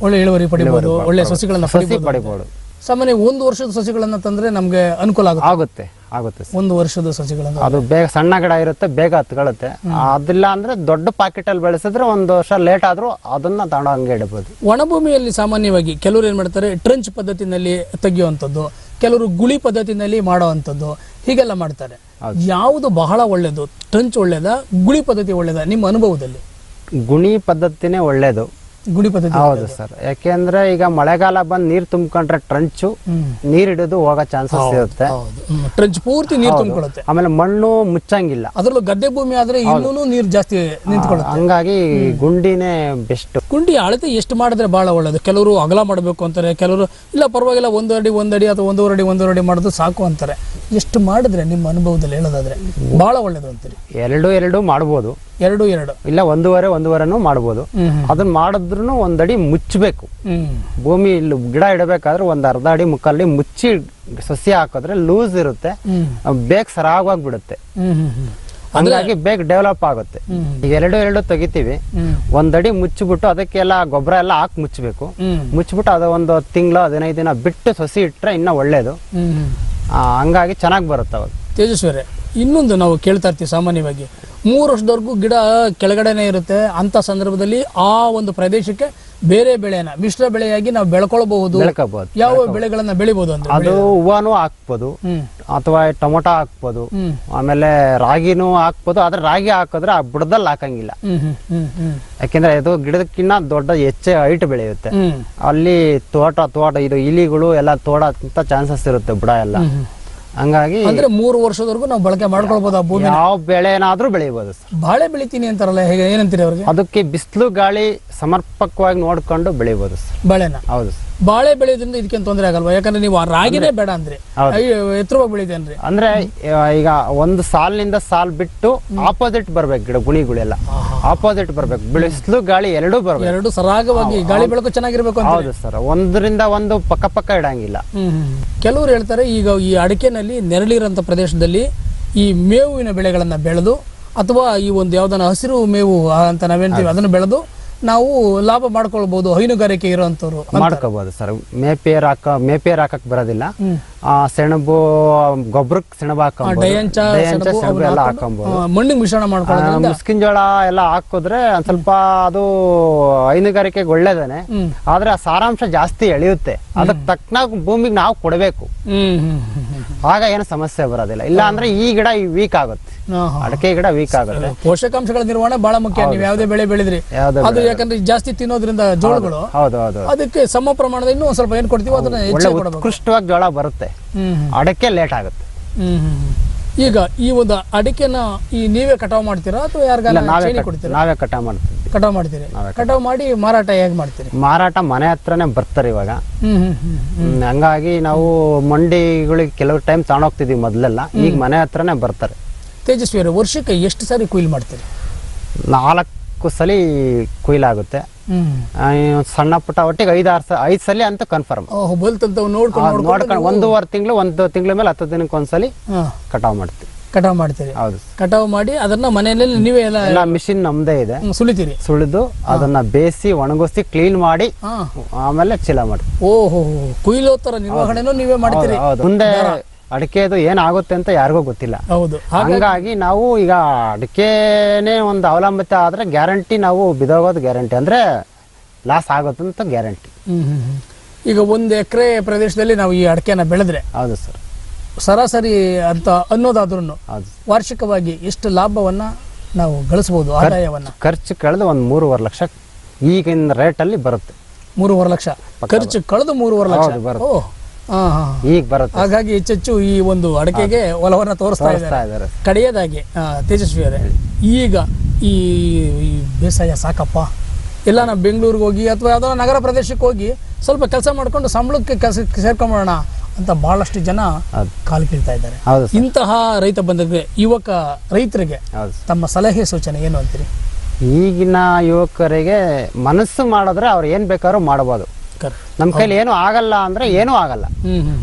Speaker 10: ಒಳ್ಳೆ ಇಳುವರಿ ಪಡಿಬಹುದು ಒಳ್ಳೆ ಸಸಿಗಳನ್ನ
Speaker 11: ಸಸಿ
Speaker 10: ಪಡಿಬಹುದು ಸಾಮಾನ್ಯ ಒಂದು ವರ್ಷದ ಸಸಿಗಳನ್ನ ತಂದ್ರೆ ನಮ್ಗೆ ಅನುಕೂಲ ಆಗುತ್ತೆ.
Speaker 11: ಆಗುತ್ತೆ.
Speaker 10: ಒಂದು ವರ್ಷದ ಸಸಿಗಳನ್ನ.
Speaker 11: ಅದು ಬೇಗ ಸಣ್ಣ ಗಿಡ ಇರುತ್ತೆ ಬೇಗ ಹತ್ಕೊಳ್ಳುತ್ತೆ. ಅದಿಲ್ಲ ಅಂದ್ರೆ ದೊಡ್ಡ ಪಾಕೆಟ್ ಅಲ್ಲಿ ಬೆಳೆಸಿದ್ರೆ ಒಂದು ವರ್ಷ ಲೇಟ್ ಆದ್ರೂ ಅದನ್ನ ತಗೊಂಡು ಹಂಗೆ ಇಡಬಹುದು
Speaker 10: ಒಣಭೂಮಿಯಲ್ಲಿ ಸಾಮಾನ್ಯವಾಗಿ ಕೆಲವರು ಏನ್ ಮಾಡ್ತಾರೆ ಟ್ರಂಚ್ ಪದ್ಧತಿನಲ್ಲಿ ತೆಗೆಯುವಂಥದ್ದು ಕೆಲವರು ಗುಳಿ ಪದ್ಧತಿನಲ್ಲಿ ಮಾಡುವಂಥದ್ದು ಹೀಗೆಲ್ಲ ಮಾಡ್ತಾರೆ. ಯಾವುದು ಬಹಳ ಒಳ್ಳೇದು ಟ್ರಂಚ್ ಒಳ್ಳೇದ ಗುಳಿ ಪದ್ಧತಿ ಒಳ್ಳೇದ ನಿಮ್ಮ ಅನುಭವದಲ್ಲಿ?
Speaker 11: ಗುಣಿ ಪದ್ಧತಿನೇ ಒಳ್ಳೇದು.
Speaker 10: ಗುಳಿ ಪದ್ಧತಿ
Speaker 11: ಹೌದು ಸರ್. ಯಾಕೆಂದ್ರೆ ಈಗ ಮಳೆಗಾಲ ಬಂದ್ ನೀರ್ ತುಂಬಿಕೊಂಡ್ರೆ ಟ್ರಂಚು ನೀರ್ ಹಿಡಿದು ಹೋಗೋ ಚಾನ್ಸಸ್ ಇರುತ್ತೆ.
Speaker 10: ಟ್ರಂಚ್ ಪೂರ್ತಿ ನೀರ್ ತುಂಬಿಕೊಳ್ಳುತ್ತೆ.
Speaker 11: ಆಮೇಲೆ ಮಣ್ಣು ಮುಚ್ಚಂಗಿಲ್ಲ.
Speaker 10: ಅದ್ರಲ್ಲೂ ಗದ್ದೆ ಭೂಮಿ ಆದ್ರೆ ಇನ್ನೂ ನೀರು ಜಾಸ್ತಿ ನಿಂತ್ಕೊಳ್ಳುತ್ತೆ.
Speaker 11: ಹಂಗಾಗಿ ಗುಂಡಿನೇ ಬೆಸ್ಟ್.
Speaker 10: ಗುಂಡಿ ಅಳತೆ ಎಷ್ಟು ಮಾಡಿದ್ರೆ ಬಹಳ ಒಳ್ಳೇದು? ಕೆಲವರು ಅಗಲ ಮಾಡಬೇಕು ಅಂತಾರೆ ಕೆಲವರು ಇಲ್ಲ ಪರವಾಗಿಲ್ಲ ಒಂದು ಅಡಿ ಒಂದು ಅಡಿ ಅಥವಾ ಒಂದೂವರೆ ಅಡಿ ಒಂದೂವರೆ ಅಡಿ ಮಾಡೋದು ಸಾಕು ಅಂತಾರೆ. ಎಷ್ಟು ಮಾಡಿದ್ರೆ ನಿಮ್ಮ ಅನುಭವದಲ್ಲಿ ಹೇಳೋದಾದ್ರೆ ಬಹಳ ಒಳ್ಳೇದು ಅಂತೀರಿ?
Speaker 11: ಎರಡು ಎರಡು ಮಾಡ್ಬೋದು.
Speaker 10: ಎರಡು ಎರಡು.
Speaker 11: ಇಲ್ಲ ಒಂದೂವರೆ ಒಂದೂವರೆನೂ ಮಾಡ್ಬೋದು.
Speaker 10: ಅದನ್ನ
Speaker 11: ಅದನ್ನ ಮಾಡಿದ್ರು ಒಂದಡಿ ಮುಚ್ಚಬೇಕು ಭೂಮಿ ಇಲ್ಲಿ ಗಿಡ ಇಡಬೇಕಾದ್ರೆ ಒಂದ್ ಅರ್ಧ ಅಡಿ ಮುಕ್ಕಲ್ಲಿ ಮುಚ್ಚಿ ಸಸ್ಯ ಹಾಕಿದ್ರೆ ಲೂಸ್ ಇರುತ್ತೆ. ಬೇಗ ಸರಾಗವಾಗಿ ಬಿಡುತ್ತೆ
Speaker 10: ಹ್ಮ್ ಹ್ಮ್ ಹ್ಮ್.
Speaker 11: ಹಂಗಾಗಿ ಬೇಗ ಡೆವಲಪ್ ಆಗುತ್ತೆ. ಎರಡು ಎರಡು ತೆಗಿತೀವಿ. ಒಂದಡಿ ಮುಚ್ಚಿಬಿಟ್ಟು ಅದಕ್ಕೆಲ್ಲ ಗೊಬ್ಬರ ಎಲ್ಲ ಹಾಕಿ ಮುಚ್ಚಬೇಕು ಮುಚ್ಚಿಬಿಟ್ಟು ಅದು ಒಂದು ತಿಂಗಳು ಹದಿನೈದು ದಿನ ಬಿಟ್ಟು ಸಸಿ ಇಟ್ರೆ ಇನ್ನ ಒಳ್ಳೇದು. ಹಂಗಾಗಿ ಚೆನ್ನಾಗಿ ಬರುತ್ತೆ ಅವಾಗ.
Speaker 10: ತೇಜಸ್ವರೇ ಇನ್ನೊಂದು ನಾವು ಕೇಳ್ತಾ ಇರ್ತೀವಿ ಸಾಮಾನ್ಯವಾಗಿ. ಮೂರು ವರ್ಷದವರೆಗೂ ಗಿಡ ಕೆಳಗಡೆನೇ ಇರುತ್ತೆ. ಅಂತ ಸಂದರ್ಭದಲ್ಲಿ ಆ ಒಂದು ಪ್ರದೇಶಕ್ಕೆ ಬೇರೆ ಬೆಳೆನ ಮಿಶ್ರ ಬೆಳೆಯಾಗಿ ನಾವು ಬೆಳ್ಕೊಳ್ಬಹುದು.
Speaker 11: ಬೆಳ್ಕೋಬಹುದು
Speaker 10: ಯಾವ ಬೆಳೆಗಳನ್ನ ಬೆಳಿಬಹುದು ಅಂದ್ರೆ
Speaker 11: ಅದು ಹೂವಾನು ಹಾಕ್ಬೋದು ಅಥವಾ ಟೊಮೊಟೊ ಹಾಕ್ಬೋದು ಆಮೇಲೆ ರಾಗಿನೂ ಹಾಕ್ಬೋದು ಆದ್ರೆ ರಾಗಿ ಹಾಕಿದ್ರೆ ಆ ಬುಡದಲ್ಲಿ ಹಾಕಂಗಿಲ್ಲ. ಯಾಕೆಂದ್ರೆ ಇದು ಗಿಡದಕ್ಕಿನ್ನ ದೊಡ್ಡ ಹೆಚ್ಚೆ ಹೈಟ್ ಬೆಳೆಯುತ್ತೆ. ಅಲ್ಲಿ ತೋಟ ತೋಟ ಇದು ಇಲಿಗಳು ಎಲ್ಲ ತೋಡ ಚಾನ್ಸಸ್ ಇರುತ್ತೆ ಬುಡ ಎಲ್ಲ. ಹಂಗಾಗಿ
Speaker 10: ಅಂದ್ರೆ ಮೂರು ವರ್ಷದವರೆಗೂ ನಾವು ಬಳಕೆ ಮಾಡ್ಕೊಳ್ಬಹುದು ಆ ಭೂಮಿ
Speaker 11: ಯಾವ ಬೆಳೆನಾದ್ರೂ ಬೆಳಿಬೋದು ಸರ್.
Speaker 10: ಬಾಳೆ ಬೆಳಿತೀನಿ ಅಂತಾರಲ್ಲ ಹೇಗೆ ಏನಂತೀರಿ ಅವ್ರಿಗೆ?
Speaker 11: ಅದಕ್ಕೆ ಬಿಸಿಲು ಗಾಳಿ ಸಮರ್ಪಕವಾಗಿ ನೋಡ್ಕೊಂಡು ಬೆಳಿಬೋದು ಸರ್.
Speaker 10: ಬಾಳೆನ?
Speaker 11: ಹೌದು ಸರ್.
Speaker 10: ಬಾಳೆ ಬೆಳೆಯೋದ್ರಿಂದ ಇದಕ್ಕೆ ತೊಂದರೆ ಆಗಲ್ವಾ? ಯಾಕಂದ್ರೆ ನೀವು ಆ ರಾಗಿನೇ ಬೇಡ ಅಂದ್ರೆ.
Speaker 11: ಹೌದು.
Speaker 10: ಎತ್ತರವಾಗಿ ಬೆಳೀತೆ ಅಂದ್ರೆ
Speaker 11: ಅಂದ್ರೆ ಆ, ಈಗ ಒಂದು ಸಾಲಿನಿಂದ ಸಾಲ್ ಬಿಟ್ಟು ಆಪೋಸಿಟ್ ಬರ್ಬೇಕು ಗಿಡ ಗುಣಿಗಳೆಲ್ಲ ಆಪೋಸಿಟ್ ಬರ್ಬೇಕು. ಬಿಸಿಲು ಗಾಳಿ ಎರಡೂ ಬರ್ಬೇಕು.
Speaker 10: ಎರಡು ಸರಾಗವಾಗಿ ಗಾಳಿ ಬೆಳಕು ಚೆನ್ನಾಗಿರ್ಬೇಕು ಅಂತ
Speaker 11: ಹೌದು ಸರ್. ಒಂದರಿಂದ ಒಂದು ಪಕ್ಕ ಪಕ್ಕ ಇಡಂಗಿಲ್ಲ.
Speaker 10: ಕೆಲವರು ಹೇಳ್ತಾರೆ ಈಗ ಈ ಅಡಿಕೆನಲ್ಲಿ ನೆರಳಿರೋಂಥ ಪ್ರದೇಶದಲ್ಲಿ ಈ ಮೇವಿನ ಬೆಳೆಗಳನ್ನ ಬೆಳೆದು ಅಥವಾ ಈ ಒಂದು ಯಾವ್ದನ್ನ ಹಸಿರು ಮೇವು ಅಂತ ನಾವೇನ್ತೀವಿ ಅದನ್ನು ಬೆಳೆದು ನಾವು ಲಾಭ ಮಾಡ್ಕೊಳ್ಬಹುದು ಹೈನುಗಾರಿಕೆ ಇರೋಂಥವ್ರು
Speaker 11: ಮಾಡ್ಕೋಬಹುದು ಸರ್. ಮೇಪೇರ್ ಹಾಕ ಮೇಪೇರ್ ಹಾಕಕ್ ಬರೋದಿಲ್ಲ. ಆ, ಸೆಣಬು ಗೊಬ್ಬರಕ್ಕೆ ಸೆಣಬು
Speaker 10: ಸೆಣಬು
Speaker 11: ಎಲ್ಲ
Speaker 10: ಹಾಕೊಂಡು,
Speaker 11: ಹಾಕೊಂಬೋದು
Speaker 10: ಮಣ್ಣಿಗೆ ಮಿಶ್ರಣ ಮಾಡ್ಕೊಳ್ಳೋದ್ರಿಂದ
Speaker 11: ಮುಸ್ಕಿನ ಜೋಳ ಎಲ್ಲ ಹಾಕಿದ್ರೆ ಒಂದ್ ಸ್ವಲ್ಪ ಅದು ಹೈನುಗಾರಿಕೆಗೆ ಒಳ್ಳೇದೇನೆ. ಆದ್ರೆ ಆ ಸಾರಾಂಶ ಜಾಸ್ತಿ ಎಳೆಯುತ್ತೆ. ಅದಕ್ಕೆ ತಕ್ಕನಾಗ ಭೂಮಿಗೆ ನಾವು ಕೊಡಬೇಕು. ಆಗ ಏನು ಸಮಸ್ಯೆ ಬರೋದಿಲ್ಲ. ಇಲ್ಲ ಅಂದ್ರೆ ಈ ಗಿಡ ವೀಕ್ ಆಗುತ್ತೆ. ಅಡಕೆ ಗಿಡ ವೀಕ್ ಆಗುತ್ತೆ.
Speaker 10: ಪೋಷಕಾಂಶಗಳ ನಿರ್ವಹಣೆ ಬಹಳ ಮುಖ್ಯ. ನೀವು ಯಾವುದೇ ಬೆಳೆ ಬೆಳೆದ್ರಿ. ಅದು ಯಾಕಂದ್ರೆ ಜಾಸ್ತಿ ತಿನ್ನೋದ್ರಿಂದ ಜೋಳಗಳು
Speaker 11: ಹೌದು ಹೌದು
Speaker 10: ಅದಕ್ಕೆ ಸಮ ಪ್ರಮಾಣದ ಇನ್ನೂ ಒಂದ್ ಸ್ವಲ್ಪ ಏನ್ ಕೊಡ್ತೀವಿ ಅದನ್ನ ಕೊಡಬೇಕು.
Speaker 11: ಉತ್ಕೃಷ್ಟವಾಗಿ ಜೋಳ ಬರುತ್ತೆ. ಅಡಕೆ ಲೇಟ್ ಆಗುತ್ತೆ.
Speaker 10: ಈಗ ಈ ಒಂದು ಅಡಿಕೆನ ಈ ನೀವೇ ಕಟಾವ್ ಮಾಡ್ತೀರಾ ಅಥವಾ ಯಾರಿಗಾನ
Speaker 11: ನಾವೇ
Speaker 10: ಕೊಡ್ತೀರಾ?
Speaker 11: ನಾವೇ ಕಟಾವ್ ಮಾಡ್ತೀವಿ.
Speaker 10: ಕಟಾವ್ ಮಾಡ್ತೀರಿ. ಕಟಾವ್ ಮಾಡಿ ಮಾರಾಟ ಹೇಗೆ ಮಾಡ್ತೀರಿ?
Speaker 11: ಮಾರಾಟ ಮನೆ ಹತ್ರನೇ ಬರ್ತಾರೆ ಇವಾಗ.
Speaker 10: ಹ್ಮ್ ಹ್ಮ್ ಹ್ಮ್
Speaker 11: ಹ್ಮ್, ಹಂಗಾಗಿ ನಾವು ಮಂಡಿಗಳಿಗೆ ಕೆಲವು ಟೈಮ್ ತಗೊಂಡೋಗ್ತಿದ್ವಿ ಮೊದಲೆಲ್ಲ. ಈಗ ಮನೆ ಹತ್ರನೇ ಬರ್ತಾರೆ.
Speaker 10: ತೇಜಸ್ವಿ ಅವರೇ ವರ್ಷಕ್ಕೆ ಎಷ್ಟು ಸಾರಿ ಕೊಯ್ಲು ಮಾಡ್ತೀರಿ?
Speaker 11: ನಾಲ್ಕು ಸಲ ಕುಯ್ಲಾಗುತ್ತೆ ಸಣ್ಣ ಪುಟ್ಟ ಒಟ್ಟಿಗೆ ಐದಾರು ಸ ಐದು ಸಲ ಅಂತ ಕನ್ಫರ್ಮ್
Speaker 10: ನೋಡ್ಕೊಂಡು
Speaker 11: ಒಂದೂವರೆ ತಿಂಗಳು ಒಂದು ತಿಂಗಳ ಮೇಲೆ ಹತ್ತು ದಿನಕ್ಕೆ ಒಂದ್ಸಲಿ ಕಟಾವ್ ಮಾಡ್ತೀವಿ.
Speaker 10: ಕಟಾವ್ ಮಾಡ್ತೀರಿ.
Speaker 11: ಹೌದು.
Speaker 10: ಕಟಾವ್ ಮಾಡಿ ಅದನ್ನ ಮನೆಯಲ್ಲಿ ನೀವೇ ಎಲ್ಲ
Speaker 11: ಮಿಷಿನ್ ನಮ್ದೇ ಇದೆ.
Speaker 10: ಸುಳಿತೀರಿ
Speaker 11: ಸುಳಿದು ಅದನ್ನ ಬೇಯಿಸಿ ಒಣಗಿಸಿ ಕ್ಲೀನ್ ಮಾಡಿ ಆಮೇಲೆ ಚೀಲ ಮಾಡ್ತೀವಿ.
Speaker 10: ಓಹೋ ಕೊಯ್ಲು ತರ ನಿರ್ವಹಣೆನೂ ನೀವೇ ಮಾಡ್ತೀರಿ.
Speaker 11: ಮುಂದೆ ಅಡಿಕೆದು ಏನಾಗುತ್ತೆ ಅಂತ ಯಾರಿಗೂ ಗೊತ್ತಿಲ್ಲ.
Speaker 10: ಹೌದು.
Speaker 11: ಹಂಗಾಗಿ ನಾವು ಈಗ ಅಡಿಕೆನೇ ಒಂದು ಅವಲಂಬಿತ ಆದ್ರೆ ಗ್ಯಾರಂಟಿ ನಾವು ಬಿದೋಗೋದು ಗ್ಯಾರಂಟಿ ಅಂದ್ರೆ ಲಾಸ್ ಆಗುತ್ತಂತ ಗ್ಯಾರಂಟಿ.
Speaker 10: ಹ್ಮ್ ಹ್ಮ್ ಹ್ಮ್. ಈಗ ಒಂದು ಎಕರೆ ಪ್ರದೇಶದಲ್ಲಿ ನಾವು ಈ ಅಡಿಕೆನ ಬೆಳೆದ್ರೆ
Speaker 11: ಹೌದು ಸರ್.
Speaker 10: ಸರಾಸರಿ ಅಂತ ಅನ್ನೋದಾದ್ರೂ ವಾರ್ಷಿಕವಾಗಿ ಎಷ್ಟು ಲಾಭವನ್ನ ನಾವು ಗಳಿಸಬಹುದು ಆದಾಯವನ್ನ?
Speaker 11: ಖರ್ಚು ಕಳೆದು ಒಂದು ಮೂರುವರೆ ಲಕ್ಷ ಈಗಿನ ರೇಟಲ್ಲಿ ಬರುತ್ತೆ.
Speaker 10: ಮೂರುವರೆ ಲಕ್ಷ. ಖರ್ಚು ಕಳೆದು ಮೂರುವರೆ ಲಕ್ಷ?
Speaker 11: ಬರುತ್ತೆ.
Speaker 10: ಓ ಹಾ ಹಾ.
Speaker 11: ಈಗ ಬರುತ್ತೆ.
Speaker 10: ಹಾಗಾಗಿ ಹೆಚ್ಚೆಚ್ಚು ಈ ಒಂದು ಅಡಕೆಗೆ ಒಲವನ್ನ ತೋರಿಸ್ತಾ ಇದ್ದಾರೆ. ಕಡೆಯದಾಗಿ ತೇಜಸ್ವಿ ಅವರೇ ಈಗ ಈ ಬೇಸಾಯ ಸಾಕಪ್ಪ. ಇಲ್ಲ ನಾವು ಬೆಂಗಳೂರಿಗೆ ಹೋಗಿ ಅಥವಾ ಯಾವುದೋ ನಗರ ಪ್ರದೇಶಕ್ಕೆ ಹೋಗಿ ಸ್ವಲ್ಪ ಕೆಲಸ ಮಾಡ್ಕೊಂಡು ಸಂಬಳಕ್ಕೆ ಕೆಲಸ ಸೇರ್ಕೊಂಬೋಣ ಅಂತ ಬಹಳಷ್ಟು ಜನ ಕಾಲು ಕೀಳ್ತಾ ಇದ್ದಾರೆ. ಇಂತಹ ರೈತ ಬಂಧುಗಳಿಗೆ ಯುವಕ ರೈತರಿಗೆ ತಮ್ಮ ಸಲಹೆ ಸೂಚನೆ ಏನು ಅಂತೀರಿ?
Speaker 11: ಈಗಿನ ಯುವಕರಿಗೆ ಮನಸ್ಸು ಮಾಡಿದ್ರೆ ಅವ್ರು ಏನು ಬೇಕಾದ್ರೂ ಮಾಡಬಹುದು ನಮ್ಮ ಕೈಲಿ ಏನು ಆಗಲ್ಲ ಅಂದ್ರೆ ಏನೂ ಆಗಲ್ಲ.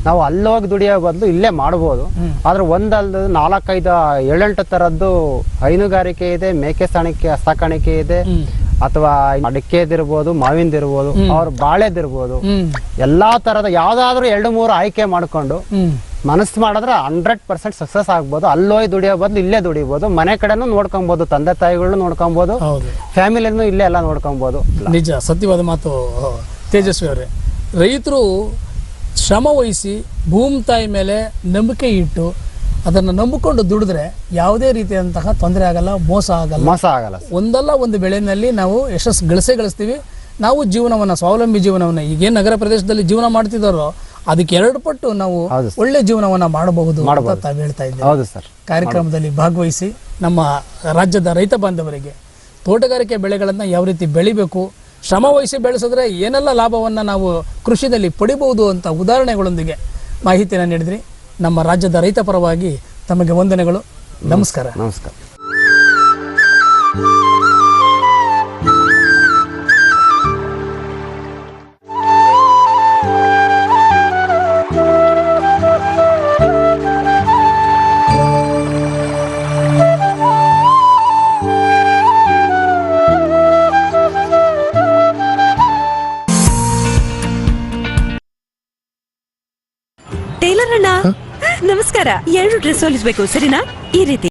Speaker 11: ನಾವು ಅಲ್ಲೋಗಿ ದುಡಿಯೋ ಬದಲು ಇಲ್ಲೇ ಮಾಡ್ಬೋದು. ಆದ್ರೆ ಒಂದಲ್ಲ ನಾಲ್ಕೈದು ಏಳೆಂಟು ತರದ್ದು ಹೈನುಗಾರಿಕೆ ಇದೆ ಮೇಕೆ ಸಾಣಿಕೆ ಸಾಕಾಣಿಕೆ ಇದೆ ಅಥವಾ ಅಡಿಕೆದಿರ್ಬೋದು ಮಾವಿಂದಿರ್ಬೋದು ಅವ್ರ ಬಾಳೆದಿರ್ಬೋದು. ಎಲ್ಲಾ ತರದ ಯಾವ್ದಾದ್ರು ಎರಡು ಮೂರು ಆಯ್ಕೆ ಮಾಡ್ಕೊಂಡು ಮನಸ್ಸು ಮಾಡಿದ್ರೆ ಹಂಡ್ರೆಡ್ ಪರ್ಸೆಂಟ್ ಸಕ್ಸಸ್ ಆಗ್ಬೋದು. ಅಲ್ಲೋಗಿ ದುಡಿಯೋ ಬದಲು ಇಲ್ಲೇ ದುಡಿಬೋದು. ಮನೆ ಕಡೆನೂ ನೋಡ್ಕೊಬಹುದು ತಂದೆ ತಾಯಿಗಳನ್ನೂ ನೋಡ್ಕೊಬಹುದು
Speaker 10: ಹೌದು.
Speaker 11: ಫ್ಯಾಮಿಲಿನೂ ಇಲ್ಲೇ ಎಲ್ಲ ನೋಡ್ಕೊಬಹುದು
Speaker 10: ನಿಜ ಸತ್ಯವಾದ ಮಾತು ತೇಜಸ್ವಿ ಅವರೇ. ರೈತರು ಶ್ರಮ ವಹಿಸಿ ಭೂಮಿ ತಾಯಿ ಮೇಲೆ ನಂಬಿಕೆ ಇಟ್ಟು ಅದನ್ನು ನಂಬಿಕೊಂಡು ದುಡಿದ್ರೆ ಯಾವುದೇ ರೀತಿಯಾದಂತಹ ತೊಂದರೆ ಆಗಲ್ಲ ಮೋಸ ಆಗಲ್ಲ.
Speaker 11: ಮೋಸ ಆಗಲ್ಲ
Speaker 10: ಒಂದಲ್ಲ ಒಂದು ಬೆಳೆಯಲ್ಲಿ ನಾವು ಯಶಸ್ಸು ಗಳಿಸೇ ಗಳಿಸ್ತೀವಿ. ನಾವು ಜೀವನವನ್ನು ಸ್ವಾವಲಂಬಿ ಜೀವನವನ್ನು ಈಗೇನು ನಗರ ಪ್ರದೇಶದಲ್ಲಿ ಜೀವನ ಮಾಡ್ತಿದ್ದಾರೋ ಅದಕ್ಕೆ ಎರಡು ಪಟ್ಟು ನಾವು ಒಳ್ಳೆ ಜೀವನವನ್ನು ಮಾಡಬಹುದು ಅಂತ ತಾವು ಹೇಳ್ತಾ ಇದ್ದೀವಿ.
Speaker 11: ಸರ್.
Speaker 10: ಕಾರ್ಯಕ್ರಮದಲ್ಲಿ ಭಾಗವಹಿಸಿ ನಮ್ಮ ರಾಜ್ಯದ ರೈತ ಬಾಂಧವರಿಗೆ ತೋಟಗಾರಿಕೆ ಬೆಳೆಗಳನ್ನು ಯಾವ ರೀತಿ ಬೆಳಿಬೇಕು ಶ್ರಮ ವಹಿಸಿ ಬೆಳೆಸಿದ್ರೆ ಏನೆಲ್ಲ ಲಾಭವನ್ನು ನಾವು ಕೃಷಿಯಲ್ಲಿ ಪಡಿಬಹುದು ಅಂತ ಉದಾಹರಣೆಗಳೊಂದಿಗೆ ಮಾಹಿತಿಯನ್ನು ನೀಡಿದ್ರಿ. ನಮ್ಮ ರಾಜ್ಯದ ರೈತ ಪರವಾಗಿ ತಮಗೆ ವಂದನೆಗಳು. ನಮಸ್ಕಾರ.
Speaker 1: ನಮಸ್ಕಾರ. ಎರಡು ಡ್ರೆಸ್ ಹೊಲಿಸ್ಬೇಕು ಸರಿನಾ? ಈ ರೀತಿ.